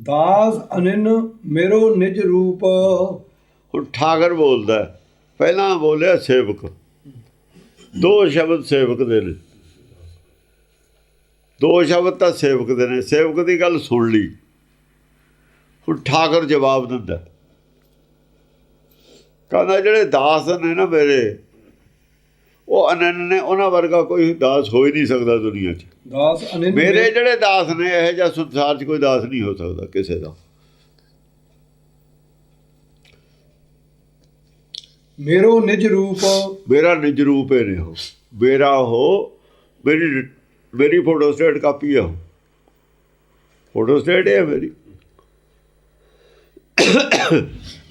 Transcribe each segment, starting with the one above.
ਦਾਸ ਅਨਿਨ ਮੇਰੋ ਨਿਜ ਰੂਪ। ਹੁਣ ਠਾਕਰ ਬੋਲਦਾ ਪਹਿਲਾਂ ਬੋਲਿਆ ਸੇਵਕ। ਦੋ ਸ਼ਬਦ ਸੇਵਕ ਦੇ ਨੇ। ਦੋ ਸ਼ਬਦ ਤਾਂ ਸੇਵਕ ਦੇ ਨੇ। ਸੇਵਕ ਦੀ ਗੱਲ ਸੁਣ ਲਈ। ਹੁਣ ਠਾਕਰ ਜਵਾਬ ਦਿੰਦਾ ਕਹਿੰਦਾ ਜਿਹੜੇ ਦਾਸ ਨੇ ਨਾ ਮੇਰੇ ਉਹ ਅਨੰਨ ਨੇ ਉਹਨਾਂ ਵਰਗਾ ਕੋਈ ਦਾਸ ਹੋ ਹੀ ਨਹੀਂ ਸਕਦਾ ਦੁਨੀਆ 'ਚ। ਦਾਸ ਅਨਿਨ ਮੇਰੇ ਜਿਹੜੇ ਦਾਸ ਨੇ ਇਹ ਜਿਹਾ ਸੰਸਾਰ 'ਚ ਕੋਈ ਦਾਸ ਨਹੀਂ ਹੋ ਸਕਦਾ ਕਿਸੇ ਦਾ। ਮੇਰੋ ਨਿਜ ਰੂਪ। ਮੇਰਾ ਨਿਜ ਰੂਪ ਹੈ ਨੇ ਉਹ। ਮੇਰਾ ਉਹ ਮੇਰੀ ਮੇਰੀ ਫੋਟੋ ਸਟੇਟ ਕਾਪੀ ਹੈ ਉਹ। ਫੋਟੋ ਸਟੇਟ ਹੈ ਮੇਰੀ।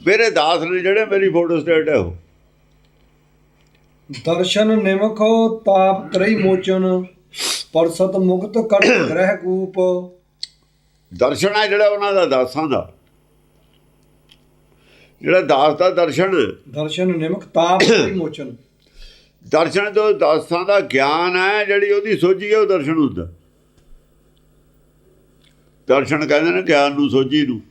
ਮੇਰੇ ਦਾਸ ਨੇ ਜਿਹੜੇ ਮੇਰੀ ਫੋਟੋ ਸਟੇਟ ਹੈ ਉਹ। ਦਰਸ਼ਨ ਨਿਮਖੋ ਤਾਪ ਤਰਈ ਮੋਚਨ ਪਰਸਤ ਮੁਕਤ ਕਟ ਗ੍ਰਹਿ ਕੂਪ। ਦਰਸ਼ਨ ਹੈ ਜਿਹੜਾ ਉਹਨਾਂ ਦਾ ਦਾਸਾਂ ਦਾ। ਜਿਹੜਾ ਦਾਸ ਦਾ ਦਰਸ਼ਨ। ਦਰਸ਼ਨ ਨਿਮਖ ਤਾਪ ਤਰਈ ਮੋਚਨ। ਦਰਸ਼ਨ ਤੋਂ ਦਾਸਾਂ ਦਾ ਗਿਆਨ ਹੈ ਜਿਹੜੀ ਉਹਦੀ ਸੋਝੀ ਹੈ ਉਹ ਦਰਸ਼ਨ ਹੁੰਦਾ ਦਰਸ਼ਨ ਕਹਿੰਦੇ ਨੇ ਗਿਆਨ ਨੂੰ ਸੋਝੀ ਨੂੰ।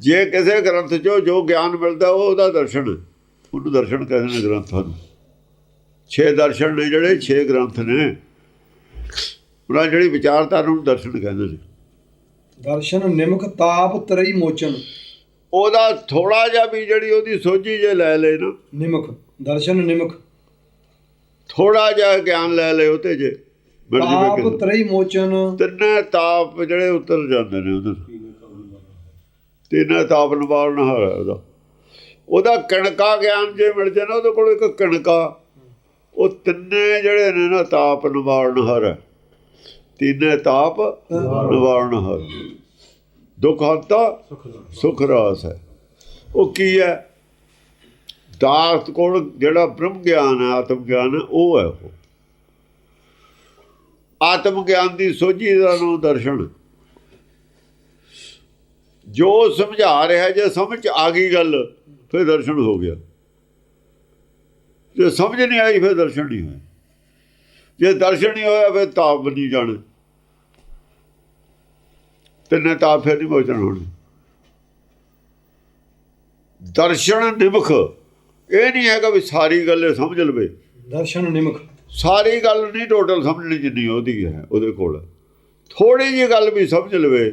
ਜੇ ਕਿਸੇ ਗ੍ਰੰਥ 'ਚੋਂ ਜੋ ਗਿਆਨ ਮਿਲਦਾ ਉਹ ਉਹਦਾ ਦਰਸ਼ਨ। ਉਹਨੂੰ ਦਰਸ਼ਨ ਕਹਿੰਦੇ ਨੇ ਗ੍ਰੰਥਾਂ ਨੂੰ। ਛੇ ਦਰਸ਼ਨ ਨੇ ਜਿਹੜੇ ਛੇ ਗ੍ਰੰਥ ਨੇ। ਉਹਨਾਂ ਜਿਹੜੀ ਵਿਚਾਰਧਾਰਾ ਨੂੰ ਦਰਸ਼ਨ ਕਹਿੰਦੇ ਨੇ। ਦਰਸ਼ਨ ਨਿਮਖ ਤਾਪ ਤਰਈ ਮੋਚਨ। ਉਹਦਾ ਥੋੜਾ ਜਿਹਾ ਵੀ ਜਿਹੜੀ ਉਹਦੀ ਸੋਝੀ ਜੇ ਲੈ ਲੈ ਨਾ। ਨਿਮਖ ਦਰਸ਼ਨ ਨਿਮਖ ਥੋੜਾ ਜਿਹਾ ਗਿਆਨ ਲੈ ਲੈ ਉਤੇ ਜੇ। ਤਾਪ ਤਰਈ ਮੋਚਨ। ਤਿੰਨੇ ਤਾਪ ਜਿਹੜੇ ਉਤਰ ਜਾਂਦੇ ਨੇ ਉਹਦੇ ਤਿੰਨੇ ਤਾਪ ਨਿਵਾਰਨ ਹਾਰ ਉਹਦਾ। ਉਹਦਾ ਕਣਕਾ ਗਿਆਨ ਜੇ ਮਿਲ ਜੇ ਨਾ ਉਹਦੇ ਕੋਲ ਇੱਕ ਕਣਕਾ। ਉਹ ਤਿੰਨੇ ਜਿਹੜੇ ਨੇ ਨਾ ਤਾਪ ਨਿਵਾਰਨ ਹਾਰ। ਹੈ ਤਿੰਨੇ ਤਾਪ ਨਿਵਾਰਨ ਹਰ। ਦੁੱਖ ਹੰਤਾ ਸੁਖ ਰਾਸ ਹੈ। ਉਹ ਕੀ ਹੈ? ਦਾਸ ਕੋਲ ਜਿਹੜਾ ਬ੍ਰਹਮ ਗਿਆਨ ਹੈ, ਆਤਮ ਗਿਆਨ ਹੈ, ਉਹ ਹੈ ਉਹ। ਆਤਮ ਗਿਆਨ ਦੀ ਸੋਝੀ ਦਾ ਨੂੰ ਦਰਸ਼ਨ। ਜੋ ਸਮਝਾ ਰਿਹਾ, ਜੇ ਸਮਝ ਆ ਗਈ ਗੱਲ, ਫਿਰ ਦਰਸ਼ਨ ਹੋ ਗਿਆ। ਜੇ ਸਮਝ ਨਹੀਂ ਆਈ ਫਿਰ ਦਰਸ਼ਨ ਨਹੀਂ ਹੋਇਆ ਜੇ ਦਰਸ਼ਨ ਨਹੀਂ ਹੋਇਆ ਫਿਰ ਤਾਪ ਨਹੀਂ ਜਾਣੇ। ਤਿੰਨੇ ਤਾਪ ਫਿਰ ਨਹੀਂ ਮੋਚਣ ਹੋਣੇ। ਦਰਸ਼ਨ ਨਿਮਖ ਇਹ ਨਹੀਂ ਹੈਗਾ ਵੀ ਸਾਰੀ ਗੱਲ ਸਮਝ ਲਵੇ। ਦਰਸ਼ਨ ਨਿਮਖ। ਸਾਰੀ ਗੱਲ ਨਹੀਂ ਟੋਟਲ ਸਮਝਣੀ ਜਿੰਨੀ ਉਹਦੀ ਹੈ ਉਹਦੇ ਕੋਲ। ਥੋੜੀ ਜਿਹੀ ਗੱਲ ਵੀ ਸਮਝ ਲਵੇ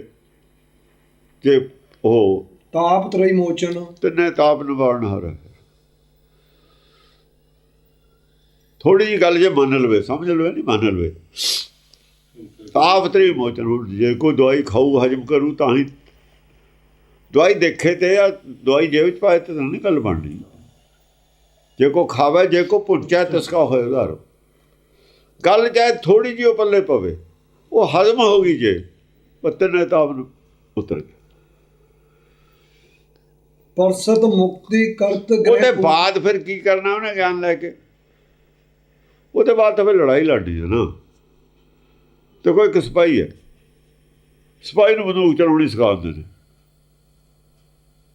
ਕਿ ਉਹ ਤਾਪ ਤਰਈ ਮੋਚਨ। ਤਿੰਨੇ ਤਾਪ ਨਿਵਾਰਨ ਹਰ ਥੋੜੀ ਜਿਹੀ ਗੱਲ ਜੇ ਮੰਨ ਲਵੇ ਸਮਝ ਲਵੇ ਨਹੀਂ ਮੰਨ ਲਵੇ। ਤਾਪ ਤਰੀ ਮੋਚਨ ਜੇ ਕੋਈ ਦਵਾਈ ਖਾਊ ਹਜਮ ਕਰੂ ਤਾਂ ਹੀ ਦਵਾਈ ਦੇਖੇ ਤੇ ਆ ਦਵਾਈ ਜੇਬ ਵਿੱਚ ਪਾਏ ਤੇ ਤਾਂ ਨਹੀਂ ਗੱਲ ਬਣਨੀ ਜੇ ਕੋ ਖਾਵੇ ਜੇ ਕੋ ਪੁੱਛਿਆ ਤਸਕਾ ਹੋਏ ਉਧਾਰ। ਗੱਲ ਚਾਹੇ ਥੋੜੀ ਜਿਹੀ ਪੱਲੇ ਪਵੇ ਉਹ ਹਜ਼ਮ ਹੋ ਗਈ ਜੇ ਪੱਤੇ ਨੇ ਤਾਪ ਨੂੰ ਉਤਰ ਗਿਆ। ਪਰਸਤ ਮੁਕਤੀ ਕਰਤ ਉਹਦੇ ਗ੍ਰਹਿ ਕੂਪ। ਬਾਅਦ ਫਿਰ ਕੀ ਕਰਨਾ ਉਹਨੇ ਗਿਆਨ ਲੈ ਕੇ? ਉਹਦੇ ਬਾਅਦ ਤਾਂ ਫਿਰ ਲੜਾਈ ਲੜਨੀ ਹੈ ਨਾ। ਤੇ ਕੋਈ ਇੱਕ ਸਿਪਾਹੀ ਹੈ। ਸਿਪਾਹੀ ਨੂੰ ਬੰਦੂਕ ਚਲਾਉਣੀ ਸਿਖਾਉਂਦੇ ਨੇ।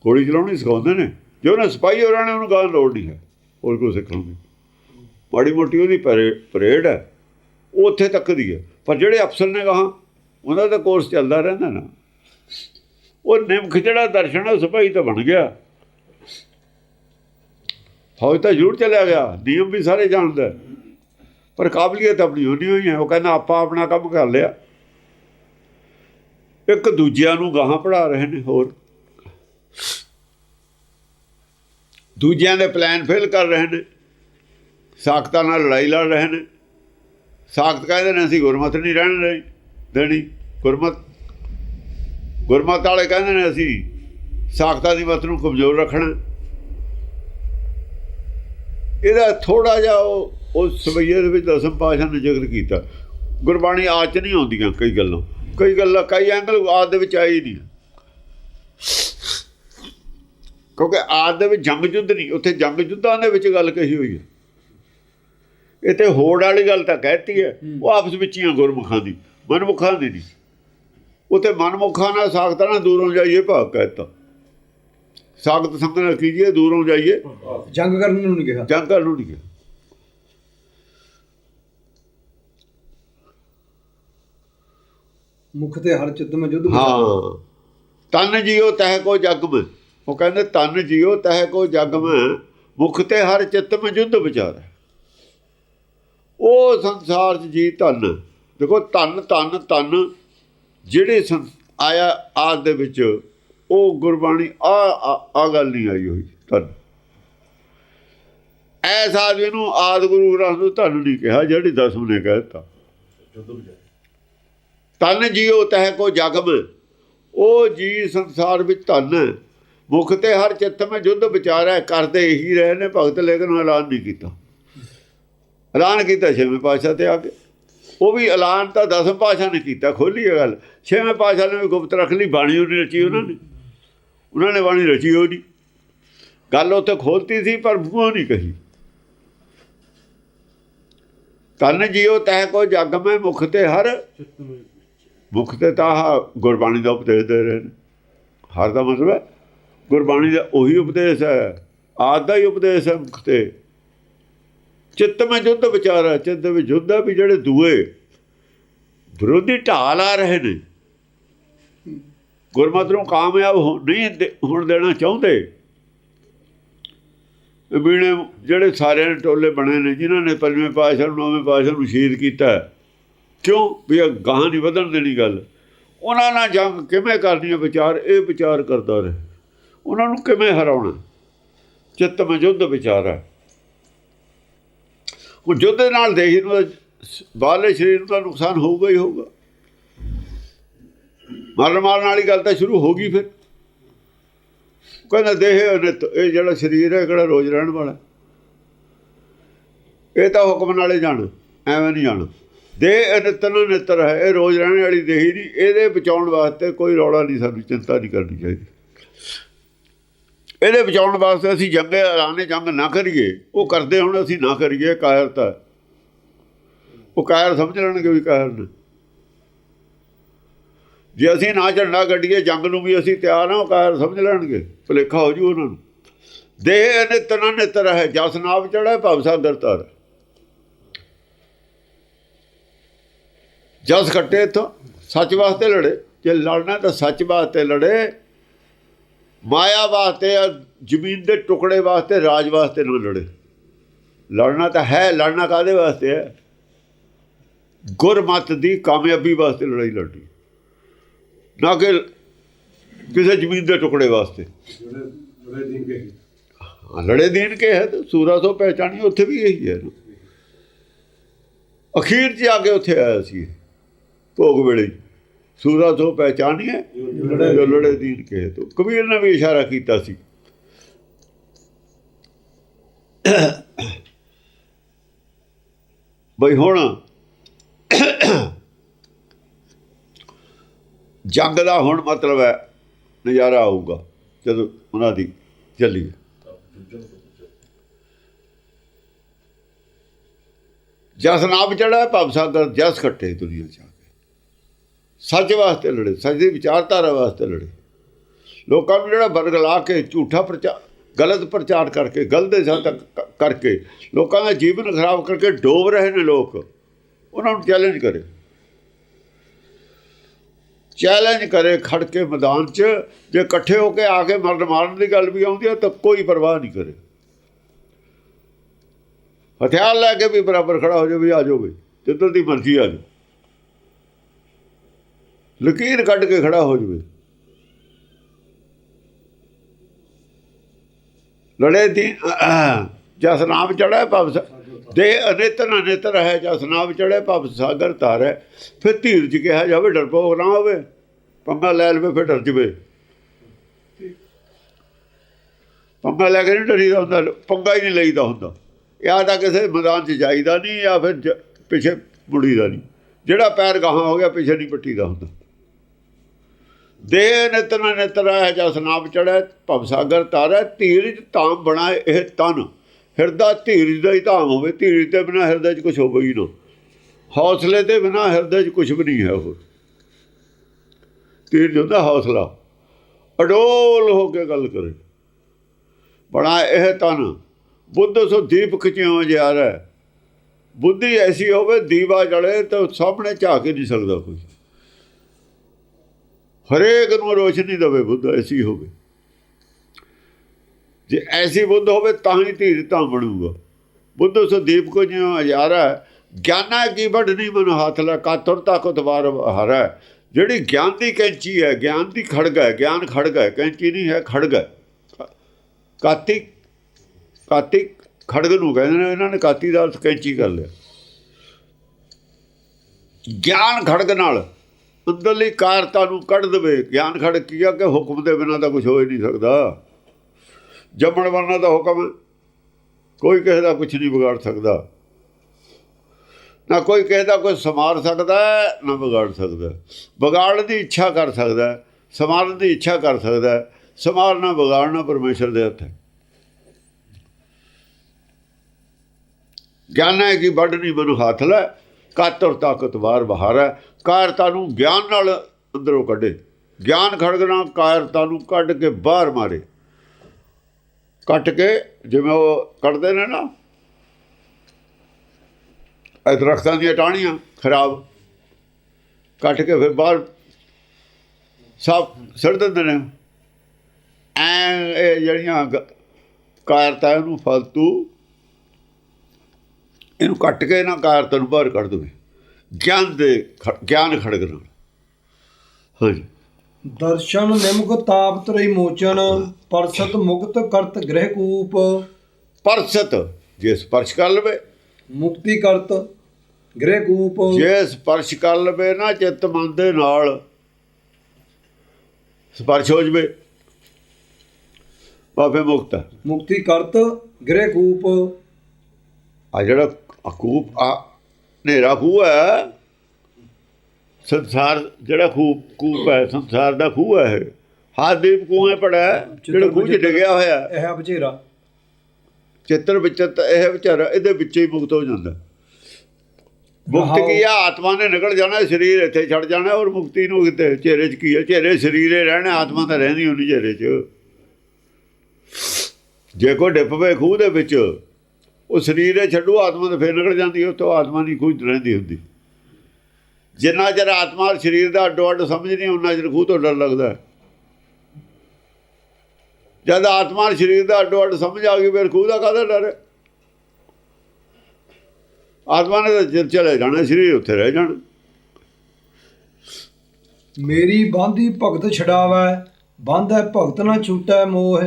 ਗੋਲੀ ਚਲਾਉਣੀ ਸਿਖਾਉਂਦੇ ਨੇ। ਜੇ ਉਹਨੇ ਸਿਪਾਹੀ ਹੋਰਾਂ ਨੇ ਉਹਨੂੰ ਗਾਲ ਲੋੜ ਨਹੀਂ ਹੈ। ਹੋਰ ਕੋਈ ਸਿੱਖਣ ਦੀ ਮਾੜੀ ਮੋਟੀ ਉਹਦੀ ਪਰੇ- ਪਰੇਡ ਹੈ। ਉਹ ਉੱਥੇ ਤੱਕ ਦੀ ਹੈ। ਪਰ ਜਿਹੜੇ ਅਫਸਰ ਨੇ ਕਹਾ, ਉਹਨਾਂ ਦਾ ਕੋਰਸ ਚੱਲਦਾ ਰਹਿੰਦਾ ਨਾ। ਉਹ ਨਿਮਖ ਜਿਹੜਾ ਦਰਸ਼ਨ ਉਹ ਸਿਪਾਹੀ ਤਾਂ ਬਣ ਗਿਆ। ਫੌਜ ਤਾਂ ਜ਼ਰੂਰ ਚਲਿਆ ਗਿਆ। ਨਿਯਮ ਵੀ ਸਾਰੇ ਜਾਣਦਾ। ਪਰ ਕਾਬਲੀਅਤ ਆਪਣੀ ਹੋਣੀ ਹੋਈ ਹੈ। ਉਹ ਕਹਿੰਦਾ, ਆਪਾਂ ਆਪਣਾ ਕੰਮ ਕਰ ਲਿਆ। ਇੱਕ ਦੂਜਿਆਂ ਨੂੰ ਗਾਹਾਂ ਪੜਾ ਰਹੇ ਨੇ, ਹੋਰ। ਦੂਜਿਆਂ ਦੇ ਪਲਾਨ ਫੇਲ ਕਰ ਰਹੇ ਨੇ। ਸਾਖਤਾਂ ਨਾਲ ਲੜਾਈ ਲੜ ਰਹੇ ਨੇ। ਸਾਖਤ ਕਹਿੰਦੇ ਨੇ, ਅਸੀਂ ਗੁਰਮਤ ਨਹੀਂ ਰਹਿਣ ਰਹੇ ਦੇਣੀ। ਗੁਰਮਤ ਗੁਰਮਤ ਵਾਲੇ ਕਹਿੰਦੇ ਨੇ, ਅਸੀਂ ਸਾਖਤਾਂ ਦੀ ਮਤ ਨੂੰ ਕਮਜ਼ੋਰ ਰੱਖਣਾ। ਇਹਦਾ ਥੋੜਾ ਜਿਹਾ ਉਹ ਉਸ ਸਵਈਏ ਦੇ ਵਿੱਚ ਦਸਮ ਪਾਸ਼ਾ ਨੇ ਜ਼ਿਕਰ ਕੀਤਾ। ਗੁਰਬਾਣੀ ਆਦ ਚ ਨਹੀਂ ਆਉਂਦੀਆਂ ਕਈ ਗੱਲਾਂ। ਕਈ ਗੱਲਾਂ ਕਈ ਐਂਗਲ ਆਦ ਦੇ ਵਿੱਚ ਆਈ ਨਹੀਂ। ਕਿਉਂਕਿ ਆਦ ਦੇ ਵਿੱਚ ਜੰਗ ਯੁੱਧ ਨਹੀਂ ਉੱਥੇ ਜੰਗ ਯੁੱਧਾਂ ਦੇ ਵਿੱਚ ਗੱਲ ਕਹੀ ਹੋਈ ਹੈ। ਇੱਥੇ ਹੋੜ ਵਾਲੀ ਗੱਲ ਤਾਂ ਕਹਿਤੀ ਹੈ ਉਹ ਆਪਸ ਵਿੱਚ ਹੀ ਗੁਰਮੁਖਾਂ ਦੀ ਮਨਮੁਖਾਂ ਦੀ ਨਹੀਂ। ਉਤੇ ਮਨਮੁਖਾਂ ਨਾਲ ਸਾਖਤਾਂ ਨਾਲ ਦੂਰੋਂ ਜਾਈਏ ਭਾਗ ਕਹਿਤਾ। ਸਾਖਤ ਸੰਗ ਨਾਲ ਕੀਜੀਏ ਦੂਰੋਂ ਜਾਈਏ। ਜੰਗ ਕਰਨ ਨੂੰ ਨਹੀਂ ਕਿਹਾ। ਜੰਗ ਕਰਨ ਨੂੰ ਨਹੀਂ ਕਿਹਾ। ਮੁਖ ਤੇ ਹਰ ਚਿੱਤ ਮੈਂ ਜੁਧ ਹਾਂ। ਤਨ ਜਿਉ ਤਹਿ ਕੋ ਜਗ ਮੈਂ ਉਹ ਕਹਿੰਦੇ ਤਨ ਜਿਉ ਤਹਿ ਕੋ ਜਗ ਮੈਂ ਮੁਖ ਤੇ ਹਰ ਚਿੱਤ ਮੈਂ ਜੁਧ ਵਿਚਾਰ ਉਹ ਸੰਸਾਰ ਚ ਜੀ ਧਨ। ਦੇਖੋ ਧਨ ਧਨ ਧਨ ਜਿਹੜੇ ਆਇਆ ਆਦ ਦੇ ਵਿੱਚ ਉਹ ਗੁਰਬਾਣੀ ਆ ਆ- ਗੱਲ ਨਹੀਂ ਆਈ ਹੋਈ ਧਨ। ਐਸ ਆਦਮੀ ਨੂੰ ਆਦ ਗੁਰੂ ਗ੍ਰੰਥ ਨੂੰ ਧਨ ਨਹੀਂ ਕਿਹਾ ਜਿਹੜੀ ਦਸਮ ਨੇ ਕਹਿ ਦਿੱਤਾ। ਤਨ ਜੀਉ ਤਹਿ ਕੋ ਜਗਮ, ਉਹ ਜੀ ਸੰਸਾਰ ਵਿੱਚ ਧਨ। ਹੈ। ਮੁਖ ਤੇ ਹਰ ਚਿੱਤ ਮੈਂ ਜੁਧ ਵਿਚਾਰੈ, ਕਰਦੇ ਹੀ ਰਹੇ ਨੇ ਭਗਤ ਲੇਕਿਨ ਐਲਾਨ ਨਹੀਂ ਕੀਤਾ। ਐਲਾਨ ਕੀਤਾ ਛੇਵੇਂ ਪਾਤਸ਼ਾਹ ਤੇ ਆ ਕੇ। ਉਹ ਵੀ ਐਲਾਨ ਤਾਂ ਦਸਮ ਪਾਤਸ਼ਾਹ ਨੇ ਕੀਤਾ, ਖੋਲੀ ਇਹ ਗੱਲ। ਛੇਵੇਂ ਪਾਤਸ਼ਾਹ ਨੇ ਵੀ ਗੁਪਤ ਰੱਖ ਲਈ, ਬਾਣੀ ਉਹਨੇ ਰਚੀ ਉਹਨਾਂ ਨੇ। ਉਹਨਾਂ ਨੇ ਬਾਣੀ ਰਚੀ ਉਹਦੀ। ਗੱਲ ਉੱਥੇ ਖੋਲਤੀ ਸੀ, ਪਰ ਮੂੰਹੋਂ ਨਹੀਂ ਕਹੀ। ਤਨ ਜਿਉ ਤਹਿ ਕੋ ਜਗ ਮੈਂ ਮੁਖ ਤੇ ਹਰ ਮੁੱਖ ਤੇ ਤਾਂ ਗੁਰਬਾਣੀ ਦਾ ਉਪਦੇਸ਼ ਦੇ ਰਹੇ ਨੇ। ਹਰ ਦਾ ਮਤਲਬ ਹੈ, ਗੁਰਬਾਣੀ ਦਾ ਉਹੀ ਉਪਦੇਸ਼ ਹੈ, ਆਦ ਦਾ ਹੀ ਉਪਦੇਸ਼ ਹੈ ਮੁੱਖ ਤੇ। ਚਿੱਤ ਮੈਂ ਜੁੱਧ ਵਿਚਾਰਾ, ਚਿੱਤ ਵਿੱਚ ਜੁੱਧ ਹੈ ਵੀ ਜਿਹੜੇ ਦੂਏ ਵਿਰੋਧੀ ਢਾਲ ਆ ਰਹੇ ਨੇ। ਗੁਰਮਤਿ ਨੂੰ ਕਾਮਯਾਬ ਹੋ- ਨਹੀਂ ਦੇ- ਹੁਣ ਦੇਣਾ ਚਾਹੁੰਦੇ। ਇਹ ਵੀਣੇ ਜਿਹੜੇ ਸਾਰਿਆਂ ਨੇ ਟੋਲੇ ਬਣੇ ਨੇ, ਜਿਨ੍ਹਾਂ ਨੇ ਪੰਜਵੇਂ ਪਾਤਸ਼ਾਹ ਨੂੰ, ਨੌਵੇਂ ਪਾਤਸ਼ਾਹ ਨੂੰ ਸ਼ਹੀਦ ਕੀਤਾ ਕਿਉਂ? ਵੀ ਇਹ ਗਾਂ ਨਹੀਂ ਵਧਣ ਦੇਣੀ ਗੱਲ। ਉਹਨਾਂ ਨਾਲ ਜੰਗ ਕਿਵੇਂ ਕਰਨੀ ਹੈ ਵਿਚਾਰ? ਇਹ ਵਿਚਾਰ ਕਰਦਾ ਰਹੇ। ਉਹਨਾਂ ਨੂੰ ਕਿਵੇਂ ਹਰਾਉਣਾ? ਚਿੱਤ ਮੈਂ ਯੁੱਧ ਵਿਚਾਰ। ਹੈ ਉਹ ਯੁੱਧ ਦੇ ਨਾਲ ਦੇਹੀ ਨੂੰ ਬਾਹਰਲੇ ਸਰੀਰ ਨੂੰ ਤਾਂ ਨੁਕਸਾਨ ਹੋਊਗਾ ਹੀ ਹੋਊਗਾ। ਮਰਨ ਮਾਰਨ ਵਾਲੀ ਗੱਲ ਤਾਂ ਸ਼ੁਰੂ ਹੋ ਗਈ ਫਿਰ। ਕਹਿੰਦਾ ਦੇਹ ਅਨਿਤ ਇਹ ਜਿਹੜਾ ਸਰੀਰ ਹੈ ਕਿਹੜਾ ਰੋਜ਼ ਰਹਿਣ ਵਾਲਾ? ਇਹ ਤਾਂ ਹੁਕਮ ਨਾਲੇ ਜਾਣ, ਐਵੇਂ ਨਹੀਂ ਜਾਣ। ਦੇਹ ਅਨਿਤਨ ਨਿਤਰ ਹੈ, ਇਹ ਰੋਜ਼ ਰਹਿਣ ਵਾਲੀ ਦੇਹੀ ਨਹੀਂ, ਇਹਦੇ ਬਚਾਉਣ ਵਾਸਤੇ ਕੋਈ ਰੌਲਾ ਨਹੀਂ, ਸਾਨੂੰ ਚਿੰਤਾ ਨਹੀਂ ਕਰਨੀ ਚਾਹੀਦੀ। ਇਹਦੇ ਬਚਾਉਣ ਵਾਸਤੇ ਅਸੀਂ ਜੰਗੇ ਐਲਾਨੇ ਜੰਗ ਨਾ ਕਰੀਏ, ਉਹ ਕਰਦੇ ਹੁਣ ਅਸੀਂ ਨਾ ਕਰੀਏ ਕਾਇਰਤਾ ਹੈ। ਉਹ ਕਾਇਰ ਸਮਝ ਲੈਣਗੇ ਵੀ ਕਾਇਰ ਨੇ। ਜੇ ਅਸੀਂ ਨਾ ਝੰਡਾ ਗੱਡੀਏ ਜੰਗ ਨੂੰ ਵੀ ਅਸੀਂ ਤਿਆਰ ਹਾਂ, ਉਹ ਕਾਇਰ ਸਮਝ ਲੈਣਗੇ, ਭੁਲੇਖਾ ਹੋ ਜੂ ਉਹਨਾਂ ਨੂੰ। ਦੇਹ ਨਿਤਨ ਨਿਤਰ ਹੈ, ਜਸ ਨਾਮ ਚੜਾ ਭਵ ਸਾਗਰ ਤਰ ਜਸ ਕੱਟੇ ਤੋਂ ਸੱਚ ਵਾਸਤੇ ਲੜੇ। ਜੇ ਲੜਨਾ ਤਾਂ ਸੱਚ ਵਾਸਤੇ ਲੜੇ ਮਾਇਆ ਵਾਸਤੇ ਜ਼ਮੀਨ ਦੇ ਟੁਕੜੇ ਵਾਸਤੇ ਰਾਜ ਵਾਸਤੇ ਨਾ ਲੜੇ। ਲੜਨਾ ਤਾਂ ਹੈ ਲੜਨਾ ਕਾਦੇ ਵਾਸਤੇ ਹੈ? ਗੁਰਮਤ ਦੀ ਕਾਮਯਾਬੀ ਵਾਸਤੇ ਲੜਾਈ ਲੜਨੀ। ਨਾ ਕਿ ਕਿਸੇ ਜ਼ਮੀਨ ਦੇ ਟੁਕੜੇ ਵਾਸਤੇ। ਲੜੇ ਦੀਨ ਕੇ ਹੈ ਤਾਂ ਸੂਰਾ ਤੋਂ ਪਹਿਚਾਣੀ ਉੱਥੇ ਵੀ ਇਹੀ ਹੈ ਨਾ। ਅਖੀਰ 'ਚ ਆ ਕੇ ਉੱਥੇ ਆਇਆ ਸੀ। ਇਹ, ਭੋਗ ਵੇਲੇ। ਸੂਰਾ ਤੋਂ ਪਹਿਚਾਨੀਏ ਜੋ ਲੜੇ ਦੀਨ ਕੇ ਤੋਂ। ਕਬੀਰ ਨੇ ਵੀ ਇਸ਼ਾਰਾ ਕੀਤਾ ਸੀ। ਬਈ ਹੁਣ ਜੰਗ ਦਾ ਹੁਣ ਮਤਲਬ ਹੈ ਨਜ਼ਾਰਾ ਆਊਗਾ ਜਦੋਂ ਉਹਨਾਂ ਦੀ ਚੱਲੀ ਜਸ ਨਾਮ ਚੜਾ ਭਵ ਸਾਗਰ ਜਸ ਖੱਟੇ ਦੁਨੀਆ ਚ ਸੱਚ ਵਾਸਤੇ ਲੜੇ, ਸੱਚ ਦੀ ਵਿਚਾਰਧਾਰਾ ਵਾਸਤੇ ਲੜੇ। ਲੋਕਾਂ ਨੂੰ ਜਿਹੜਾ ਬਰਗਲਾ ਕੇ ਝੂਠਾ ਪ੍ਰਚਾਰ ਗਲਤ ਪ੍ਰਚਾਰ ਕਰਕੇ, ਗਲਤ ਦਿਸ਼ਾ ਤੱਕ ਕਰਕੇ ਲੋਕਾਂ ਦਾ ਜੀਵਨ ਖਰਾਬ ਕਰਕੇ ਡੋਬ ਰਹੇ ਨੇ ਲੋਕ, ਉਹਨਾਂ ਨੂੰ ਚੈਲੰਜ ਕਰੇ। ਚੈਲੰਜ ਕਰੇ ਖੜ ਕੇ ਮੈਦਾਨ 'ਚ, ਜੇ ਇਕੱਠੇ ਹੋ ਕੇ ਆ ਕੇ ਮਰਨ ਮਾਰਨ ਦੀ ਗੱਲ ਵੀ ਆਉਂਦੀ ਹੈ ਤਾਂ ਕੋਈ ਪਰਵਾਹ ਨਹੀਂ ਕਰੇ। ਹਥਿਆਰ ਲੈ ਕੇ ਵੀ ਬਰਾਬਰ ਖੜਾ ਹੋ ਜਾਵੇ ਆ ਜਾਓ ਵੀ ਜਿੱਦਾਂ ਦੀ ਮਰਜ਼ੀ ਆ ਜਾਓ। ਲਕੀਰ ਕੱਢ ਕੇ ਖੜਾ ਹੋ ਜਾਵੇ। ਲੜੇ ਦੀ ਜਸ ਨਾਮ ਚੜ੍ਹੈ ਭਵ ਦੇ ਅਨਿਤ ਨ ਅਨਿਤ ਰਹਿ, ਜਸ ਨਾਮ ਚੜ੍ਹੈ ਭਵ ਸਾਗਰ ਧਾਰੈ। ਫਿਰ ਧੀਰਜ ਕਿਹਾ ਜਾਵੇ, ਡਰਪੋਕ ਨਾ ਹੋਵੇ, ਪੰਗਾ ਲੈ ਲਵੇ, ਫਿਰ ਡਰ ਜਵੇ। ਪੰਗਾ ਲੈ ਕੇ ਨਹੀਂ ਡਰੀਦਾ ਹੁੰਦਾ, ਪੰਗਾ ਹੀ ਨਹੀਂ ਲਈਦਾ ਹੁੰਦਾ। ਜਾਂ ਤਾਂ ਕਿਸੇ ਮੈਦਾਨ 'ਚ ਜਾਈਦਾ ਨਹੀਂ ਜਾਂ ਫਿਰ ਜ- ਪਿੱਛੇ ਮੁੜੀਦਾ ਨਹੀਂ ਜਿਹੜਾ ਪੈਰ ਗਾਹਾਂ ਹੋ ਗਿਆ, ਪਿੱਛੇ ਨਹੀਂ ਪੱਟੀਦਾ ਹੁੰਦਾ। ਦੇ ਨਿਤਨ ਨਿਤਰ ਹੈ ਜਸ ਨਾਮ ਚੜੈ ਭਵ ਸਾਗਰ ਤਾਰੈ ਧੀਰਜ ਧਾਮ ਬਣਾਏ ਇਹ ਤਨ। ਹਿਰਦਾ ਧੀਰਜ ਦਾ ਹੀ ਧਾਮ ਹੋਵੇ, ਧੀਰਜ ਤੇ ਬਿਨਾ ਹਿਰਦੇ 'ਚ ਕੁਝ ਹੋਵੇ ਹੀ ਨਾ। ਹੌਸਲੇ ਤੇ ਬਿਨਾ ਹਿਰਦੇ 'ਚ ਕੁਝ ਵੀ ਨਹੀਂ ਹੈ ਉਹ। ਧੀਰਜ ਹੁੰਦਾ ਹੌਸਲਾ। ਅਡੋਲ ਹੋ ਕੇ ਗੱਲ ਕਰੇ। ਬਣਾ ਇਹ ਤਨ। ਬੁੱਧ ਸੋ ਦੀਪਕ ਜਿਉਂ ਜਿਆਰੈ ਬੁੱਧੀ ਐਸੀ ਹੋਵੇ, ਦੀਵਾ ਜਲੇ ਤਾਂ ਸਾਹਮਣੇ ਝਾਕ ਹੀ ਨਹੀਂ ਸਕਦਾ ਕੋਈ। ਹਰੇਕ ਨੂੰ ਰੋਸ਼ਨੀ ਦੇਵੇ ਬੁੱਧ, ਐਸੀ ਹੋਵੇ। ਜੇ ਐਸੀ ਬੁੱਧ ਹੋਵੇ ਤਾਂ ਹੀ ਧੀਰ ਤਾਂ ਬਣੂਗਾ। ਬੁੱਧ ਸੋ ਦੀਪ ਕੋ ਜਿਉ ਹਜ਼ਾਰਾ ਗਿਆਨਾ ਕੀ ਵੱਢਣੀ ਮਨ ਹੱਥ ਲਾ, ਕਾਤਰ ਤਾਕੋ ਦਵਾਰ ਹਰਾ ਜਿਹੜੀ ਗਿਆਨ ਦੀ ਕੈਂਚੀ ਹੈ, ਗਿਆਨ ਦੀ ਖੜਗ ਹੈ ਗਿਆਨ ਖੜਗ ਹੈ ਕੈਂਚੀ ਨਹੀਂ ਹੈ ਖੜਗ ਹੈ ਕਾਤਿਕ ਕਾਤੀ ਖੜਗ ਨੂੰ ਕਹਿੰਦੇ ਨੇ, ਇਹਨਾਂ ਨੇ ਕਾਤੀ ਦਾ ਕੈਂਚੀ ਕਰ ਲਿਆ। ਗਿਆਨ ਖੜਗ ਨਾਲ ਅੰਦਰਲੀ ਕਾਰਤਾ ਨੂੰ ਕੱਢ ਦੇਵੇ। ਗਿਆਨ ਖੜ ਕੀ ਆ ਕਿ ਹੁਕਮ ਦੇ ਬਿਨਾਂ ਤਾਂ ਕੁਝ ਹੋ ਹੀ ਨਹੀਂ ਸਕਦਾ। ਜੰਮਣ ਵਰਨਾ ਦਾ ਹੁਕਮ ਕੋਈ ਕਿਸੇ ਦਾ ਕੁਝ ਨਹੀਂ ਵਿਗਾੜ ਸਕਦਾ। ਨਾ ਕੋਈ ਕਿਸੇ ਦਾ ਕੁਝ ਸਮਾਰ ਸਕਦਾ ਨਾ ਵਿਗਾੜ ਸਕਦਾ ਹੈ। ਵਿਗਾੜਨ ਦੀ ਇੱਛਾ ਕਰ ਸਕਦਾ ਹੈ, ਸਮਾਰਨ ਦੀ ਇੱਛਾ ਕਰ ਸਕਦਾ ਹੈ। ਸਮਾਰਨਾ ਵਿਗਾੜਨਾ ਪਰਮੇਸ਼ਰ ਦੇ ਹੱਥ ਹੈ। ਗਿਆਨ ਹੈ ਕਿ ਵੱਢ ਨਹੀਂ ਮਨ ਹੱਥ ਲੈ। ਕਾਤਰ ਤਾਕਤਵਾਰ ਹੈ। ਕਾਇਰਤਾ ਨੂੰ ਗਿਆਨ ਨਾਲ ਅੰਦਰੋਂ ਕੱਢੇ। ਗਿਆਨ ਖੜਗ ਕਾਇਰਤਾ ਨੂੰ ਕੱਢ ਕੇ ਬਾਹਰ ਮਾਰੇ। ਕੱਟ ਕੇ ਜਿਵੇਂ ਉਹ ਕੱਢਦੇ ਨੇ ਨਾ, ਇਹ ਦਰਖਤਾਂ ਦੀਆਂ ਟਾਹਣੀਆਂ ਖਰਾਬ। ਕੱਟ ਕੇ ਫਿਰ ਬਾਹਰ ਸਭ ਸੜ ਦਿੰਦੇ ਨੇ। ਐ ਇਹ ਜਿਹੜੀਆਂ ਗ- ਕਾਇਰਤਾ ਇਹਨੂੰ ਫਾਲਤੂ, ਇਹਨੂੰ ਕੱਟ ਕੇ ਨਾ ਕਾਇਰਤਾ ਨੂੰ ਬਾਹਰ ਕੱਢ ਦੇਵੇ। ਗਿਆਨ ਦੇ ਗਿਆਨ ਖੜਗ ਨਾਲ। ਹਾਂਜੀ। ਦਰਸ਼ਨ ਨਿਮਕ ਤਾਪ ਤਰਈ ਮੋਚਨ ਪਰਸਤ ਮੁਕਤ ਕਰਤ ਗ੍ਰਹਿ ਕੂਪ। ਪਰਸਤ ਜੇ ਸਪਰਸ਼ ਕਰ ਲਵੇ। ਮੁਕਤੀ ਕਰਤ ਗ੍ਰਹਿ ਕੂਪ। ਜੇ ਸਪਰਸ਼ ਕਰ ਲਵੇ ਨਾ ਚਿੱਤ ਮਨ ਦੇ ਨਾਲ। ਸਪਰਸ਼ ਹੋ ਜਵੇ। ਬਾਬੇ ਮੁਕਤ। ਮੁਕਤੀ ਕਰਤ ਗ੍ਰਹਿ ਕੂਪ। ਆ ਜਿਹੜਾ ਅਕੂਪ ਆ ਹਨੇਰਾ ਖੂਹ ਹੈ। ਸੰਸਾਰ ਜਿਹੜਾ ਖੂਹ ਕੂਪ ਹੈ ਸੰਸਾਰ ਦਾ ਖੂਹ ਹੈ ਹਾਦੀਪ ਕੂਹੇ ਪੜਾ ਜਿਹੜਾ ਖੂਹ ਚ ਡਿੱਗਿਆ ਹੋਇਆ। ਇਹ ਬਚੇਰਾ ਚਿੱਤਰ ਵਿੱਚ ਇਹ ਵਿਚਾਰਾ ਇਹਦੇ ਵਿੱਚ ਹੀ ਮੁਕਤ ਹੋ ਜਾਂਦਾ। ਮੁਕਤ ਕੀ ਆ? ਆਤਮਾ ਨੇ ਨਿਕਲ ਜਾਣਾ ਸਰੀਰ ਇੱਥੇ ਛੱਡ ਜਾਣਾ ਔਰ ਮੁਕਤੀ ਨੂੰ ਕਿਤੇ ਚਿਹਰੇ 'ਚ ਕੀ ਹੈ ਚਿਹਰੇ ਸਰੀਰੇ ਰਹਿਣਾ ਆਤਮਾ ਤਾਂ ਰਹਿੰਦੀ ਹੁੰਦੀ ਚਿਹਰੇ 'ਚ। ਜੇ ਕੋਈ ਡਿੱਪ ਪਵੇ ਖੂਹ ਦੇ ਵਿੱਚ ਉਹ ਸਰੀਰੇ ਛੱਡੂ ਆਤਮਾ ਤਾਂ ਫੇਰ ਨਿਕਲ ਜਾਂਦੀ ਹੈ ਉੱਥੋਂ ਆਤਮਾ ਨਹੀਂ 'ਚ ਰਹਿੰਦੀ ਹੁੰਦੀ। ਜਿੰਨਾ ਚਿਰ ਆਤਮਾ ਔਰ ਸਰੀਰ ਦਾ ਅੱਡੋ ਅੱਡ ਸਮਝ ਨਹੀਂ ਉਹਨਾਂ ਚਿਰ ਖੂਹ ਤੋਂ ਡਰ ਲੱਗਦਾ ਹੈ। ਜਦ ਆਤਮਾ ਔਰ ਸਰੀਰ ਦਾ ਅੱਡੋ ਅੱਡ ਸਮਝ ਆ ਗਈ ਫਿਰ ਖੂਹ ਦਾ ਕਾਹਦਾ ਡਰ ਹੈ? ਆਤਮਾ ਨੇ ਤਾਂ ਚਿਰ ਚਲੇ ਜਾਣਾ ਸਰੀਰ ਉੱਥੇ ਰਹਿ ਜਾਣਾ। ਮੇਰੀ ਬਾਂਦੀ ਭਗਤ ਛਡਾਵੈ ਬੰਧੈ ਭਗਤ ਨਾ ਛੂਟੈ ਮੋਹ।